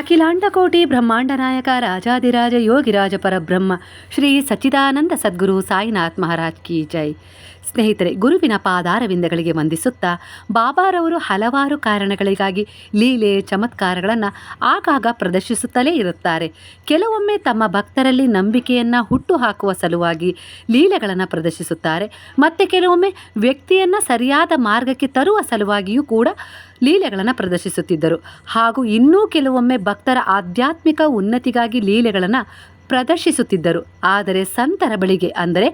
ಅಖಿಲಾಂಡಕೋಟಿ ಬ್ರಹ್ಮಾಂಡ ನಾಯಕ ರಾಜಾದಿರಾಜ ಯೋಗಿರಾಜ ಪರಬ್ರಹ್ಮ ಶ್ರೀ ಸಚ್ಚಿದಾನಂದ ಸದ್ಗುರು ಸಾಯಿನಾಥ್ ಮಹಾರಾಜ್ ಕಿ ಜೈ. ಸ್ನೇಹಿತರೆ, ಗುರುವಿನ ಪಾದಾರವಿಂದಗಳಿಗೆ ವಂದಿಸುತ್ತಾ ಬಾಬಾರವರು ಹಲವಾರು ಕಾರಣಗಳಿಗಾಗಿ ಲೀಲೆ, ಚಮತ್ಕಾರಗಳನ್ನು ಆಗಾಗ ಪ್ರದರ್ಶಿಸುತ್ತಲೇ ಇರುತ್ತಾರೆ. ಕೆಲವೊಮ್ಮೆ ತಮ್ಮ ಭಕ್ತರಲ್ಲಿ ನಂಬಿಕೆಯನ್ನು ಹುಟ್ಟುಹಾಕುವ ಸಲುವಾಗಿ ಲೀಲೆಗಳನ್ನು ಪ್ರದರ್ಶಿಸುತ್ತಾರೆ. ಮತ್ತು ಕೆಲವೊಮ್ಮೆ ವ್ಯಕ್ತಿಯನ್ನು ಸರಿಯಾದ ಮಾರ್ಗಕ್ಕೆ ತರುವ ಸಲುವಾಗಿಯೂ ಕೂಡ ಲೀಲೆಗಳನ್ನು ಪ್ರದರ್ಶಿಸುತ್ತಿದ್ದರು. ಹಾಗೂ ಇನ್ನೂ ಕೆಲವೊಮ್ಮೆ ಭಕ್ತರ ಆಧ್ಯಾತ್ಮಿಕ ಉನ್ನತಿಗಾಗಿ ಲೀಲೆಗಳನ್ನು ಪ್ರದರ್ಶಿಸುತ್ತಿದ್ದರು. ಆದರೆ ಸಂತರ ಬಳಿಗೆ ಅಂದರೆ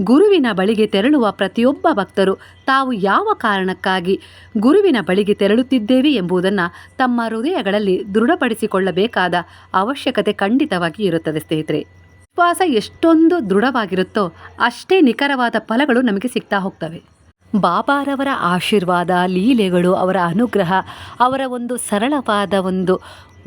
ಗುರುವಿನ ಬಳಿಗೆ ತೆರಳುವ ಪ್ರತಿಯೊಬ್ಬ ಭಕ್ತರು ತಾವು ಯಾವ ಕಾರಣಕ್ಕಾಗಿ ಗುರುವಿನ ಬಳಿಗೆ ತೆರಳುತ್ತಿದ್ದೇವೆ ಎಂಬುದನ್ನು ತಮ್ಮ ಹೃದಯಗಳಲ್ಲಿ ದೃಢಪಡಿಸಿಕೊಳ್ಳಬೇಕಾದ ಅವಶ್ಯಕತೆ ಖಂಡಿತವಾಗಿ ಇರುತ್ತದೆ ಸ್ನೇಹಿತರೆ. ಉಪವಾಸ ಎಷ್ಟೊಂದು ದೃಢವಾಗಿರುತ್ತೋ ಅಷ್ಟೇ ನಿಖರವಾದ ಫಲಗಳು ನಮಗೆ ಸಿಗ್ತಾ ಹೋಗ್ತವೆ. ಬಾಬಾರವರ ಆಶೀರ್ವಾದ, ಲೀಲೆಗಳು, ಅವರ ಅನುಗ್ರಹ, ಅವರ ಒಂದು ಸರಳವಾದ ಒಂದು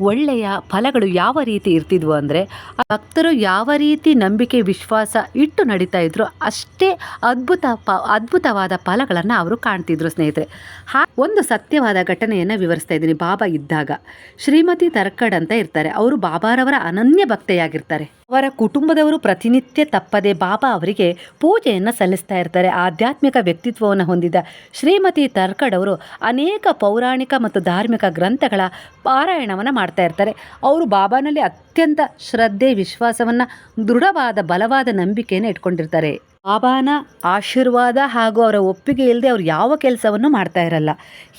ಒಳ್ಳೆಯ ಫಲಗಳು ಯಾವ ರೀತಿ ಇರ್ತಿದ್ವು ಅಂದರೆ ಭಕ್ತರು ಯಾವ ರೀತಿ ನಂಬಿಕೆ, ವಿಶ್ವಾಸ ಇಟ್ಟು ನಡೀತಾ ಇದ್ರು, ಅಷ್ಟೇ ಅದ್ಭುತ ಪ, ಅದ್ಭುತವಾದ ಫಲಗಳನ್ನು ಅವರು ಕಾಣ್ತಿದ್ರು ಸ್ನೇಹಿತರೆ. ಹಾ, ಒಂದು ಸತ್ಯವಾದ ಘಟನೆಯನ್ನು ವಿವರಿಸ್ತಾ ಇದ್ದೀನಿ ಬಾಬಾ ಇದ್ದಾಗ. ಶ್ರೀಮತಿ ತರ್ಕಡ್ ಅಂತ ಇರ್ತಾರೆ. ಅವರು ಬಾಬಾರವರ ಅನನ್ಯ ಭಕ್ತೆಯಾಗಿರ್ತಾರೆ. ಅವರ ಕುಟುಂಬದವರು ಪ್ರತಿನಿತ್ಯ ತಪ್ಪದೆ ಬಾಬಾ ಅವರಿಗೆ ಪೂಜೆಯನ್ನು ಸಲ್ಲಿಸ್ತಾ ಇರ್ತಾರೆ. ಆಧ್ಯಾತ್ಮಿಕ ವ್ಯಕ್ತಿತ್ವವನ್ನು ಹೊಂದಿದ ಶ್ರೀಮತಿ ತರ್ಕಡ್ ಅವರು ಅನೇಕ ಪೌರಾಣಿಕ ಮತ್ತು ಧಾರ್ಮಿಕ ಗ್ರಂಥಗಳ ಪಾರಾಯಣವನ್ನು ಮಾಡ್ತಾ ಇರ್ತಾರೆ. ಅವರು ಬಾಬಾನಲ್ಲಿ ಅತ್ಯಂತ ಶ್ರದ್ಧೆ ವಿಶ್ವಾಸವನ್ನು ದೃಢವಾದ ಬಲವಾದ ನಂಬಿಕೆಯನ್ನು ಇಟ್ಕೊಂಡಿರ್ತಾರೆ. ಬಾಬಾನ ಆಶೀರ್ವಾದ ಹಾಗೂ ಅವರ ಒಪ್ಪಿಗೆ ಇಲ್ಲದೆ ಅವ್ರು ಯಾವ ಕೆಲಸವನ್ನು ಮಾಡ್ತಾ ಇರಲ್ಲ.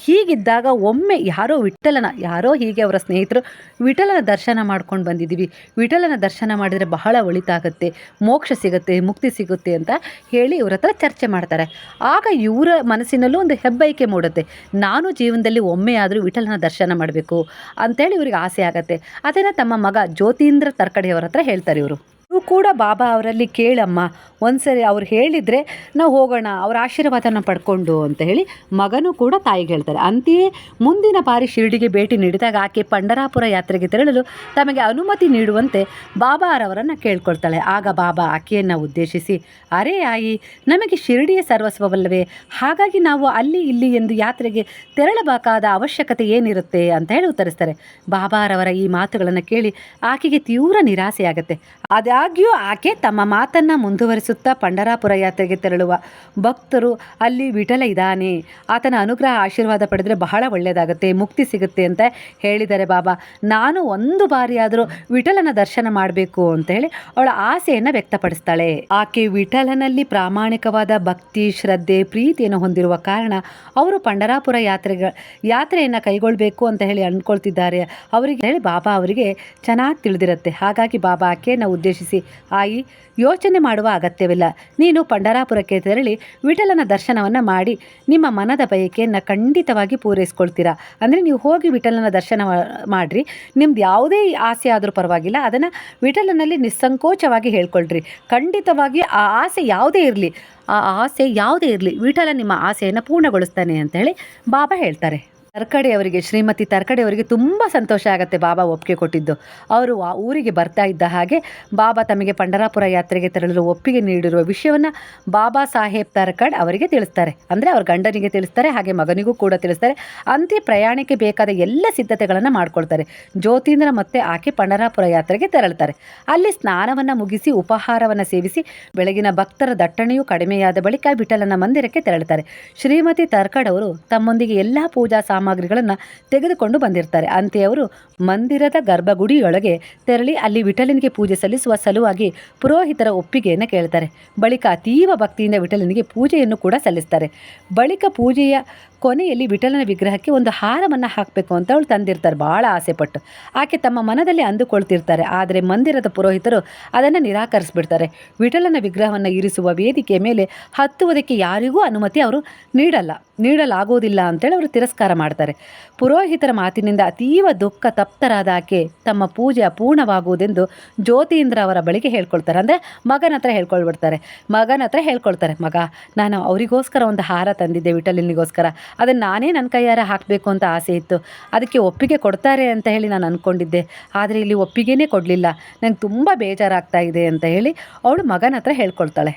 ಹೀಗಿದ್ದಾಗ ಒಮ್ಮೆ ಯಾರೋ ವಿಠಲನ, ಯಾರೋ ಹೀಗೆ ಅವರ ಸ್ನೇಹಿತರು ವಿಠಲನ ದರ್ಶನ ಮಾಡ್ಕೊಂಡು ಬಂದಿದ್ದೀವಿ. ವಿಠಲನ ದರ್ಶನ ಮಾಡಿದರೆ ಬಹಳ ಒಳಿತಾಗುತ್ತೆ, ಮೋಕ್ಷ ಸಿಗುತ್ತೆ, ಮುಕ್ತಿ ಸಿಗುತ್ತೆ ಅಂತ ಹೇಳಿ ಇವರ ಹತ್ರ ಚರ್ಚೆ ಮಾಡ್ತಾರೆ. ಆಗ ಇವರ ಮನಸ್ಸಿನಲ್ಲೂ ಒಂದು ಹೆಬ್ಬೈಕೆ ಮೂಡುತ್ತೆ. ನಾನು ಜೀವನದಲ್ಲಿ ಒಮ್ಮೆ ಆದರೂ ವಿಠಲನ ದರ್ಶನ ಮಾಡಬೇಕು ಅಂತೇಳಿ ಇವ್ರಿಗೆ ಆಸೆ ಆಗುತ್ತೆ. ಅದನ್ನು ತಮ್ಮ ಮಗ ಜ್ಯೋತೀಂದ್ರ ತರ್ಕಡೆಯವರ ಹತ್ರ ಹೇಳ್ತಾರೆ ಇವರು ಇವರು. ಕೂಡ ಬಾಬಾ ಅವರಲ್ಲಿ ಕೇಳಮ್ಮ. ಒಂದ್ಸರಿ ಅವ್ರು ಹೇಳಿದರೆ, ನಾವು ಹೋಗೋಣ, ಅವ್ರ ಆಶೀರ್ವಾದನ ಪಡ್ಕೊಂಡು ಅಂತ ಹೇಳಿ ಮಗನೂ ಕೂಡ ತಾಯಿಗೆ ಹೇಳ್ತಾರೆ. ಅಂತೆಯೇ ಮುಂದಿನ ಬಾರಿ ಶಿರಡಿಗೆ ಭೇಟಿ ನೀಡಿದಾಗ ಆಕೆ ಪಂಡರಾಪುರ ಯಾತ್ರೆಗೆ ತೆರಳಲು ತಮಗೆ ಅನುಮತಿ ನೀಡುವಂತೆ ಬಾಬಾರವರನ್ನು ಕೇಳ್ಕೊಳ್ತಾಳೆ. ಆಗ ಬಾಬಾ ಆಕೆಯನ್ನು ಉದ್ದೇಶಿಸಿ, ಅರೇ ಆಯಿ, ನಮಗೆ ಶಿರಡಿಯ ಸರ್ವಸ್ವವಲ್ಲವೇ, ಹಾಗಾಗಿ ನಾವು ಅಲ್ಲಿ ಇಲ್ಲಿ ಎಂದು ಯಾತ್ರೆಗೆ ತೆರಳಬೇಕಾದ ಅವಶ್ಯಕತೆ ಏನಿರುತ್ತೆ? ಅಂತ ಹೇಳಿ ಉತ್ತರಿಸ್ತಾರೆ. ಬಾಬಾರವರ ಈ ಮಾತುಗಳನ್ನು ಕೇಳಿ ಆಕೆಗೆ ತೀವ್ರ ನಿರಾಸೆಯಾಗುತ್ತೆ. ಆದಾಗ್ಯೂ ಆಕೆ ತಮ್ಮ ಮಾತನ್ನು ಮುಂದುವರಿಸುತ್ತಾ ಪಂಡರಾಪುರ ಯಾತ್ರೆಗೆ ತೆರಳುವ ಭಕ್ತರು ಅಲ್ಲಿ ವಿಠಲ ಇದ್ದಾನೆ. ಆತನ ಅನುಗ್ರಹ ಆಶೀರ್ವಾದ ಪಡೆದರೆ ಬಹಳ ಒಳ್ಳೆಯದಾಗುತ್ತೆ ಮುಕ್ತಿ ಸಿಗುತ್ತೆ ಅಂತ ಹೇಳಿದ್ದಾರೆ ಬಾಬಾ. ನಾನು ಒಂದು ಬಾರಿಯಾದರೂ ವಿಠಲನ ದರ್ಶನ ಮಾಡಬೇಕು ಅಂತ ಹೇಳಿ ಅವಳ ಆಸೆಯನ್ನು ವ್ಯಕ್ತಪಡಿಸ್ತಾಳೆ. ಆಕೆ ವಿಠಲನಲ್ಲಿ ಪ್ರಾಮಾಣಿಕವಾದ ಭಕ್ತಿ, ಶ್ರದ್ಧೆ, ಪ್ರೀತಿಯನ್ನು ಹೊಂದಿರುವ ಕಾರಣ ಅವರು ಪಂಡರಾಪುರ ಯಾತ್ರೆಗ, ಯಾತ್ರೆಯನ್ನು ಕೈಗೊಳ್ಳಬೇಕು ಅಂತ ಹೇಳಿ ಅಂದ್ಕೊಳ್ತಿದ್ದಾರೆ ಅವರಿಗೆ ಹೇಳಿ ಬಾಬಾ ಅವರಿಗೆ ಚೆನ್ನಾಗಿ ತಿಳಿದಿರುತ್ತೆ. ಹಾಗಾಗಿ ಬಾಬಾ ಆಕೆಯನ್ನು ಉದ್ದೇಶಿಸಿ. ಆಯಿ ಯೋಚನೆ ಮಾಡುವ ಅಗತ್ಯವಿಲ್ಲ. ನೀನು ಪಂಡರಾಪುರಕ್ಕೆ ತೆರಳಿ ವಿಠಲನ ದರ್ಶನವನ್ನು ಮಾಡಿ ನಿಮ್ಮ ಮನದ ಬಯಕೆಯನ್ನು ಖಂಡಿತವಾಗಿ ಪೂರೈಸ್ಕೊಳ್ತೀರಾ? ಅಂದರೆ ನೀವು ಹೋಗಿ ವಿಠಲನ ದರ್ಶನ ಮಾಡಿರಿ. ನಿಮ್ದು ಯಾವುದೇ ಆಸೆ ಆದರೂ ಪರವಾಗಿಲ್ಲ. ಅದನ್ನು ವಿಠಲನಲ್ಲಿ ನಿಸ್ಸಂಕೋಚವಾಗಿ ಹೇಳ್ಕೊಳ್ರಿ. ಖಂಡಿತವಾಗಿ ಆ ಆಸೆ ಯಾವುದೇ ಇರಲಿ. ಆ ಆಸೆ ಯಾವುದೇ ಇರಲಿ. ವಿಠಲ ನಿಮ್ಮ ಆಸೆಯನ್ನು ಪೂರ್ಣಗೊಳಿಸ್ತಾನೆ ಅಂತ ಹೇಳಿ ಬಾಬಾ ಹೇಳ್ತಾರೆ. ತರ್ಕಡೆ ಅವರಿಗೆ, ಶ್ರೀಮತಿ ತರ್ಕಡೆ ಅವರಿಗೆ ತುಂಬ ಸಂತೋಷ ಆಗುತ್ತೆ ಬಾಬಾ ಒಪ್ಪಿಗೆ ಕೊಟ್ಟಿದ್ದು. ಅವರು ಆ ಊರಿಗೆ ಬರ್ತಾ ಇದ್ದ ಹಾಗೆ ಬಾಬಾ ತಮಗೆ ಪಂಡರಾಪುರ ಯಾತ್ರೆಗೆ ತೆರಳಲು ಒಪ್ಪಿಗೆ ನೀಡಿರುವ ವಿಷಯವನ್ನು ಬಾಬಾ ಸಾಹೇಬ್ ತರ್ಕಡ್ ಅವರಿಗೆ ತಿಳಿಸ್ತಾರೆ. ಅಂದರೆ ಅವ್ರ ಗಂಡನಿಗೆ ತಿಳಿಸ್ತಾರೆ, ಹಾಗೆ ಮಗನಿಗೂ ಕೂಡ ತಿಳಿಸ್ತಾರೆ. ಅಂತೆ ಪ್ರಯಾಣಕ್ಕೆ ಬೇಕಾದ ಎಲ್ಲ ಸಿದ್ಧತೆಗಳನ್ನು ಮಾಡ್ಕೊಳ್ತಾರೆ. ಜ್ಯೋತೀಂದ್ರ ಮತ್ತೆ ಆಕೆ ಪಂಡರಾಪುರ ಯಾತ್ರೆಗೆ ತೆರಳುತ್ತಾರೆ ಅಲ್ಲಿ ಸ್ನಾನವನ್ನು ಮುಗಿಸಿ, ಉಪಹಾರವನ್ನು ಸೇವಿಸಿ, ಬೆಳಗಿನ ಭಕ್ತರ ದಟ್ಟಣೆಯೂ ಕಡಿಮೆಯಾದ ಬಳಿಕ ವಿಠಲನ ಮಂದಿರಕ್ಕೆ ತೆರಳುತ್ತಾರೆ ಶ್ರೀಮತಿ ತರ್ಕಡ್ ಅವರು ತಮ್ಮೊಂದಿಗೆ ಎಲ್ಲ ಪೂಜಾ ಸಾಮಗ್ರಿಗಳನ್ನು ತೆಗೆದುಕೊಂಡು ಬಂದಿರ್ತಾರೆ. ಅಂತೆಯವರು ಮಂದಿರದ ಗರ್ಭಗುಡಿಯೊಳಗೆ ತೆರಳಿ ಅಲ್ಲಿ ವಿಠಲನಿಗೆ ಪೂಜೆ ಸಲ್ಲಿಸುವ ಸಲುವಾಗಿ ಪುರೋಹಿತರ ಒಪ್ಪಿಗೆಯನ್ನು ಕೇಳ್ತಾರೆ. ಬಳಿಕ ಅತೀವ ಭಕ್ತಿಯಿಂದ ವಿಠಲನಿಗೆ ಪೂಜೆಯನ್ನು ಕೂಡ ಸಲ್ಲಿಸ್ತಾರೆ. ಬಳಿಕ ಪೂಜೆಯ ಕೊನೆಯಲ್ಲಿ ವಿಠಲನ ವಿಗ್ರಹಕ್ಕೆ ಒಂದು ಹಾರವನ್ನು ಹಾಕಬೇಕು ಅಂತ ಅವಳು ತಂದಿರ್ತಾರೆ. ಭಾಳ ಆಸೆಪಟ್ಟು. ಆಕೆ ತಮ್ಮ ಮನದಲ್ಲಿ ಅಂದುಕೊಳ್ತಿರ್ತಾರೆ. ಆದರೆ ಮಂದಿರದ ಪುರೋಹಿತರು ಅದನ್ನು ನಿರಾಕರಿಸ್ಬಿಡ್ತಾರೆ. ವಿಠಲನ ವಿಗ್ರಹವನ್ನು ಇರಿಸುವ ವೇದಿಕೆ ಮೇಲೆ ಹತ್ತುವುದಕ್ಕೆ ಯಾರಿಗೂ ಅನುಮತಿ ಅವರು ನೀಡಲ್ಲ. ನೀಡಲಾಗುವುದಿಲ್ಲ ಅಂತೇಳಿ ಅವರು ತಿರಸ್ಕಾರ ಮಾಡ್ತಾರೆ. ಪುರೋಹಿತರ ಮಾತಿನಿಂದ ಅತೀವ ದುಃಖ ತಪ್ತರಾದ ಆಕೆ ತಮ್ಮ ಪೂಜೆ ಅಪೂರ್ಣವಾಗುವುದೆಂದು ಜ್ಯೋತೀಂದ್ರ ಅವರ ಬಳಿಗೆ ಹೇಳ್ಕೊಳ್ತಾರೆ. ಅಂದರೆ ಮಗನ ಹತ್ರ ಹೇಳ್ಕೊಳ್ಬಿಡ್ತಾರೆ. ಮಗನ ಹತ್ರ ಹೇಳ್ಕೊಳ್ತಾರೆ. ಮಗ, ನಾನು ಅವರಿಗೋಸ್ಕರ ಒಂದು ಹಾರ ತಂದಿದ್ದೆ. ವಿಠಲನಿಗೋಸ್ಕರ ಅದನ್ನು ನಾನೇ ನನ್ನ ಕೈಯಾರ ಹಾಕಬೇಕು ಅಂತ ಆಸೆ ಇತ್ತು. ಅದಕ್ಕೆ ಒಪ್ಪಿಗೆ ಕೊಡ್ತಾರೆ ಅಂತ ಹೇಳಿ ನಾನು ಅಂದ್ಕೊಂಡಿದ್ದೆ ಆದರೆ ಇಲ್ಲಿ ಒಪ್ಪಿಗೆನೇ ಕೊಡಲಿಲ್ಲ. ನಂಗೆ ತುಂಬ ಬೇಜಾರಾಗ್ತಾ ಇದೆ ಅಂತ ಹೇಳಿ ಅವಳು ಮಗನ ಹತ್ರ ಹೇಳ್ಕೊಳ್ತಾಳೆ.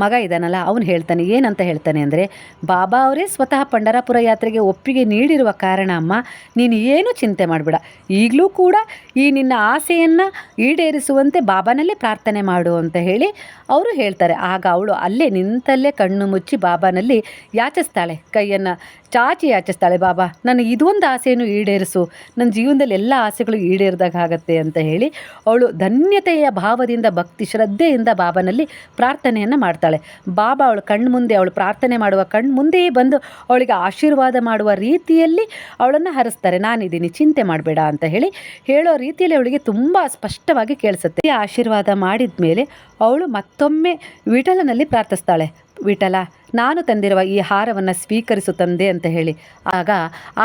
ಮಗ ಇದ್ದಾನಲ್ಲ ಅವನು ಹೇಳ್ತಾನೆ, ಏನಂತ ಹೇಳ್ತಾನೆ ಅಂದರೆ, ಬಾಬಾ ಅವರೇ ಸ್ವತಃ ಪಂಡರಾಪುರ ಯಾತ್ರೆಗೆ ಒಪ್ಪಿಗೆ ನೀಡಿರುವ ಕಾರಣ ಅಮ್ಮ, ನೀನು ಏನೂ ಚಿಂತೆ ಮಾಡಬೇಡ. ಈಗಲೂ ಕೂಡ ಈ ನಿನ್ನ ಆಸೆಯನ್ನು ಈಡೇರಿಸುವಂತೆ ಬಾಬಾನಲ್ಲೇ ಪ್ರಾರ್ಥನೆ ಮಾಡು ಅಂತ ಹೇಳಿ ಅವರು ಹೇಳ್ತಾರೆ, ಆಗ ಅವಳು ಅಲ್ಲೇ ನಿಂತಲ್ಲೇ ಕಣ್ಣು ಮುಚ್ಚಿ ಬಾಬಾನಲ್ಲಿ ಯಾಚಿಸ್ತಾಳೆ. ಕೈಯನ್ನು ಚಾಚಿ ಯಾಚಿಸ್ತಾಳೆ, ಬಾಬಾ, ನನಗೆ ಇದೊಂದು ಆಸೆಯನ್ನು ಈಡೇರಿಸು. ನನ್ನ ಜೀವನದಲ್ಲಿ ಎಲ್ಲ ಆಸೆಗಳು ಈಡೇರಿದಾಗ ಆಗತ್ತೆ ಅಂತ ಹೇಳಿ ಅವಳು ಧನ್ಯತೆಯ ಭಾವದಿಂದ, ಭಕ್ತಿ ಶ್ರದ್ಧೆಯಿಂದ ಬಾಬಾನಲ್ಲಿ ಪ್ರಾರ್ಥನೆಯನ್ನು ಮಾಡ್ತಾಳೆ. ಬಾಬಾ ಅವಳು ಕಣ್ಣು ಮುಂದೆ, ಅವಳು ಪ್ರಾರ್ಥನೆ ಮಾಡುವ ಕಣ್ಣು ಮುಂದೆಯೇ ಬಂದು ಅವಳಿಗೆ ಆಶೀರ್ವಾದ ಮಾಡುವ ರೀತಿಯಲ್ಲಿ ಅವಳನ್ನು ಹರಿಸ್ತಾರೆ. ನಾನಿದ್ದೀನಿ, ಚಿಂತೆ ಮಾಡಬೇಡ ಅಂತ ಹೇಳಿ ಹೇಳೋ ರೀತಿಯಲ್ಲಿ ಅವಳಿಗೆ ತುಂಬ ಸ್ಪಷ್ಟವಾಗಿ ಕೇಳಿಸುತ್ತೆ. ಆಶೀರ್ವಾದ ಮಾಡಿದ ಮೇಲೆ ಅವಳು ಮತ್ತೊಮ್ಮೆ ವಿಠಲನಲ್ಲಿ ಪ್ರಾರ್ಥಿಸ್ತಾಳೆ. ವಿಠಲ, ನಾನು ತಂದಿರುವ ಈ ಹಾರವನ್ನು ಸ್ವೀಕರಿಸು ತಂದೆ ಅಂತ ಹೇಳಿ. ಆಗ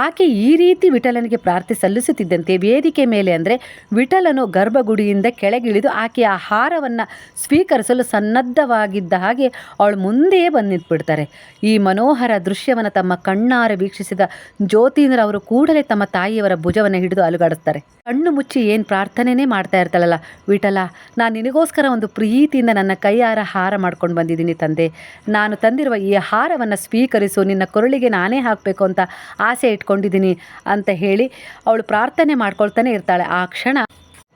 ಆಕೆ ಈ ರೀತಿ ವಿಠಲನಿಗೆ ಪ್ರಾರ್ಥಿ ಸಲ್ಲಿಸುತ್ತಿದ್ದಂತೆ ವೇದಿಕೆ ಮೇಲೆ ಅಂದರೆ ವಿಠಲನು ಗರ್ಭಗುಡಿಯಿಂದ ಕೆಳಗಿಳಿದು ಆಕೆ ಆ ಹಾರವನ್ನು ಸ್ವೀಕರಿಸಲು ಸನ್ನದ್ಧವಾಗಿದ್ದ ಹಾಗೆ ಅವಳು ಮುಂದೆಯೇ ಬಂದು ನಿಂತ್ಬಿಡ್ತಾರೆ. ಈ ಮನೋಹರ ದೃಶ್ಯವನ್ನು ತಮ್ಮ ಕಣ್ಣಾರೆ ವೀಕ್ಷಿಸಿದ ಜ್ಯೋತೀಂದ್ರ ಅವರು ಕೂಡಲೇ ತಮ್ಮ ತಾಯಿಯವರ ಭುಜವನ್ನು ಹಿಡಿದು ಅಲುಗಾಡಿಸ್ತಾರೆ. ಕಣ್ಣು ಮುಚ್ಚಿ ಏನು ಪ್ರಾರ್ಥನೆನೇ ಮಾಡ್ತಾ ಇರ್ತಾಳಲ್ಲ. ವಿಠಲ, ನಾನು ನಿನಗೋಸ್ಕರ ಒಂದು ಪ್ರೀತಿಯಿಂದ ನನ್ನ ಕೈಯಾರ ಹಾರ ಮಾಡ್ಕೊಂಡು ಬಂದಿದ್ದೀನಿ ತಂದೆ. ನಾನು ತಂದಿರುವ ಈ ಹಾರವನ್ನು ಸ್ವೀಕರಿಸು, ನಿನ್ನ ಕೊರಳಿಗೆ ನಾನೇ ಹಾಕಬೇಕು ಅಂತ ಆಸೆ ಇಟ್ಕೊಂಡಿದ್ದೀನಿ ಅಂತ ಹೇಳಿ ಅವಳು ಪ್ರಾರ್ಥನೆ ಮಾಡ್ಕೊಳ್ತಾನೆ ಇರ್ತಾಳೆ. ಆ ಕ್ಷಣ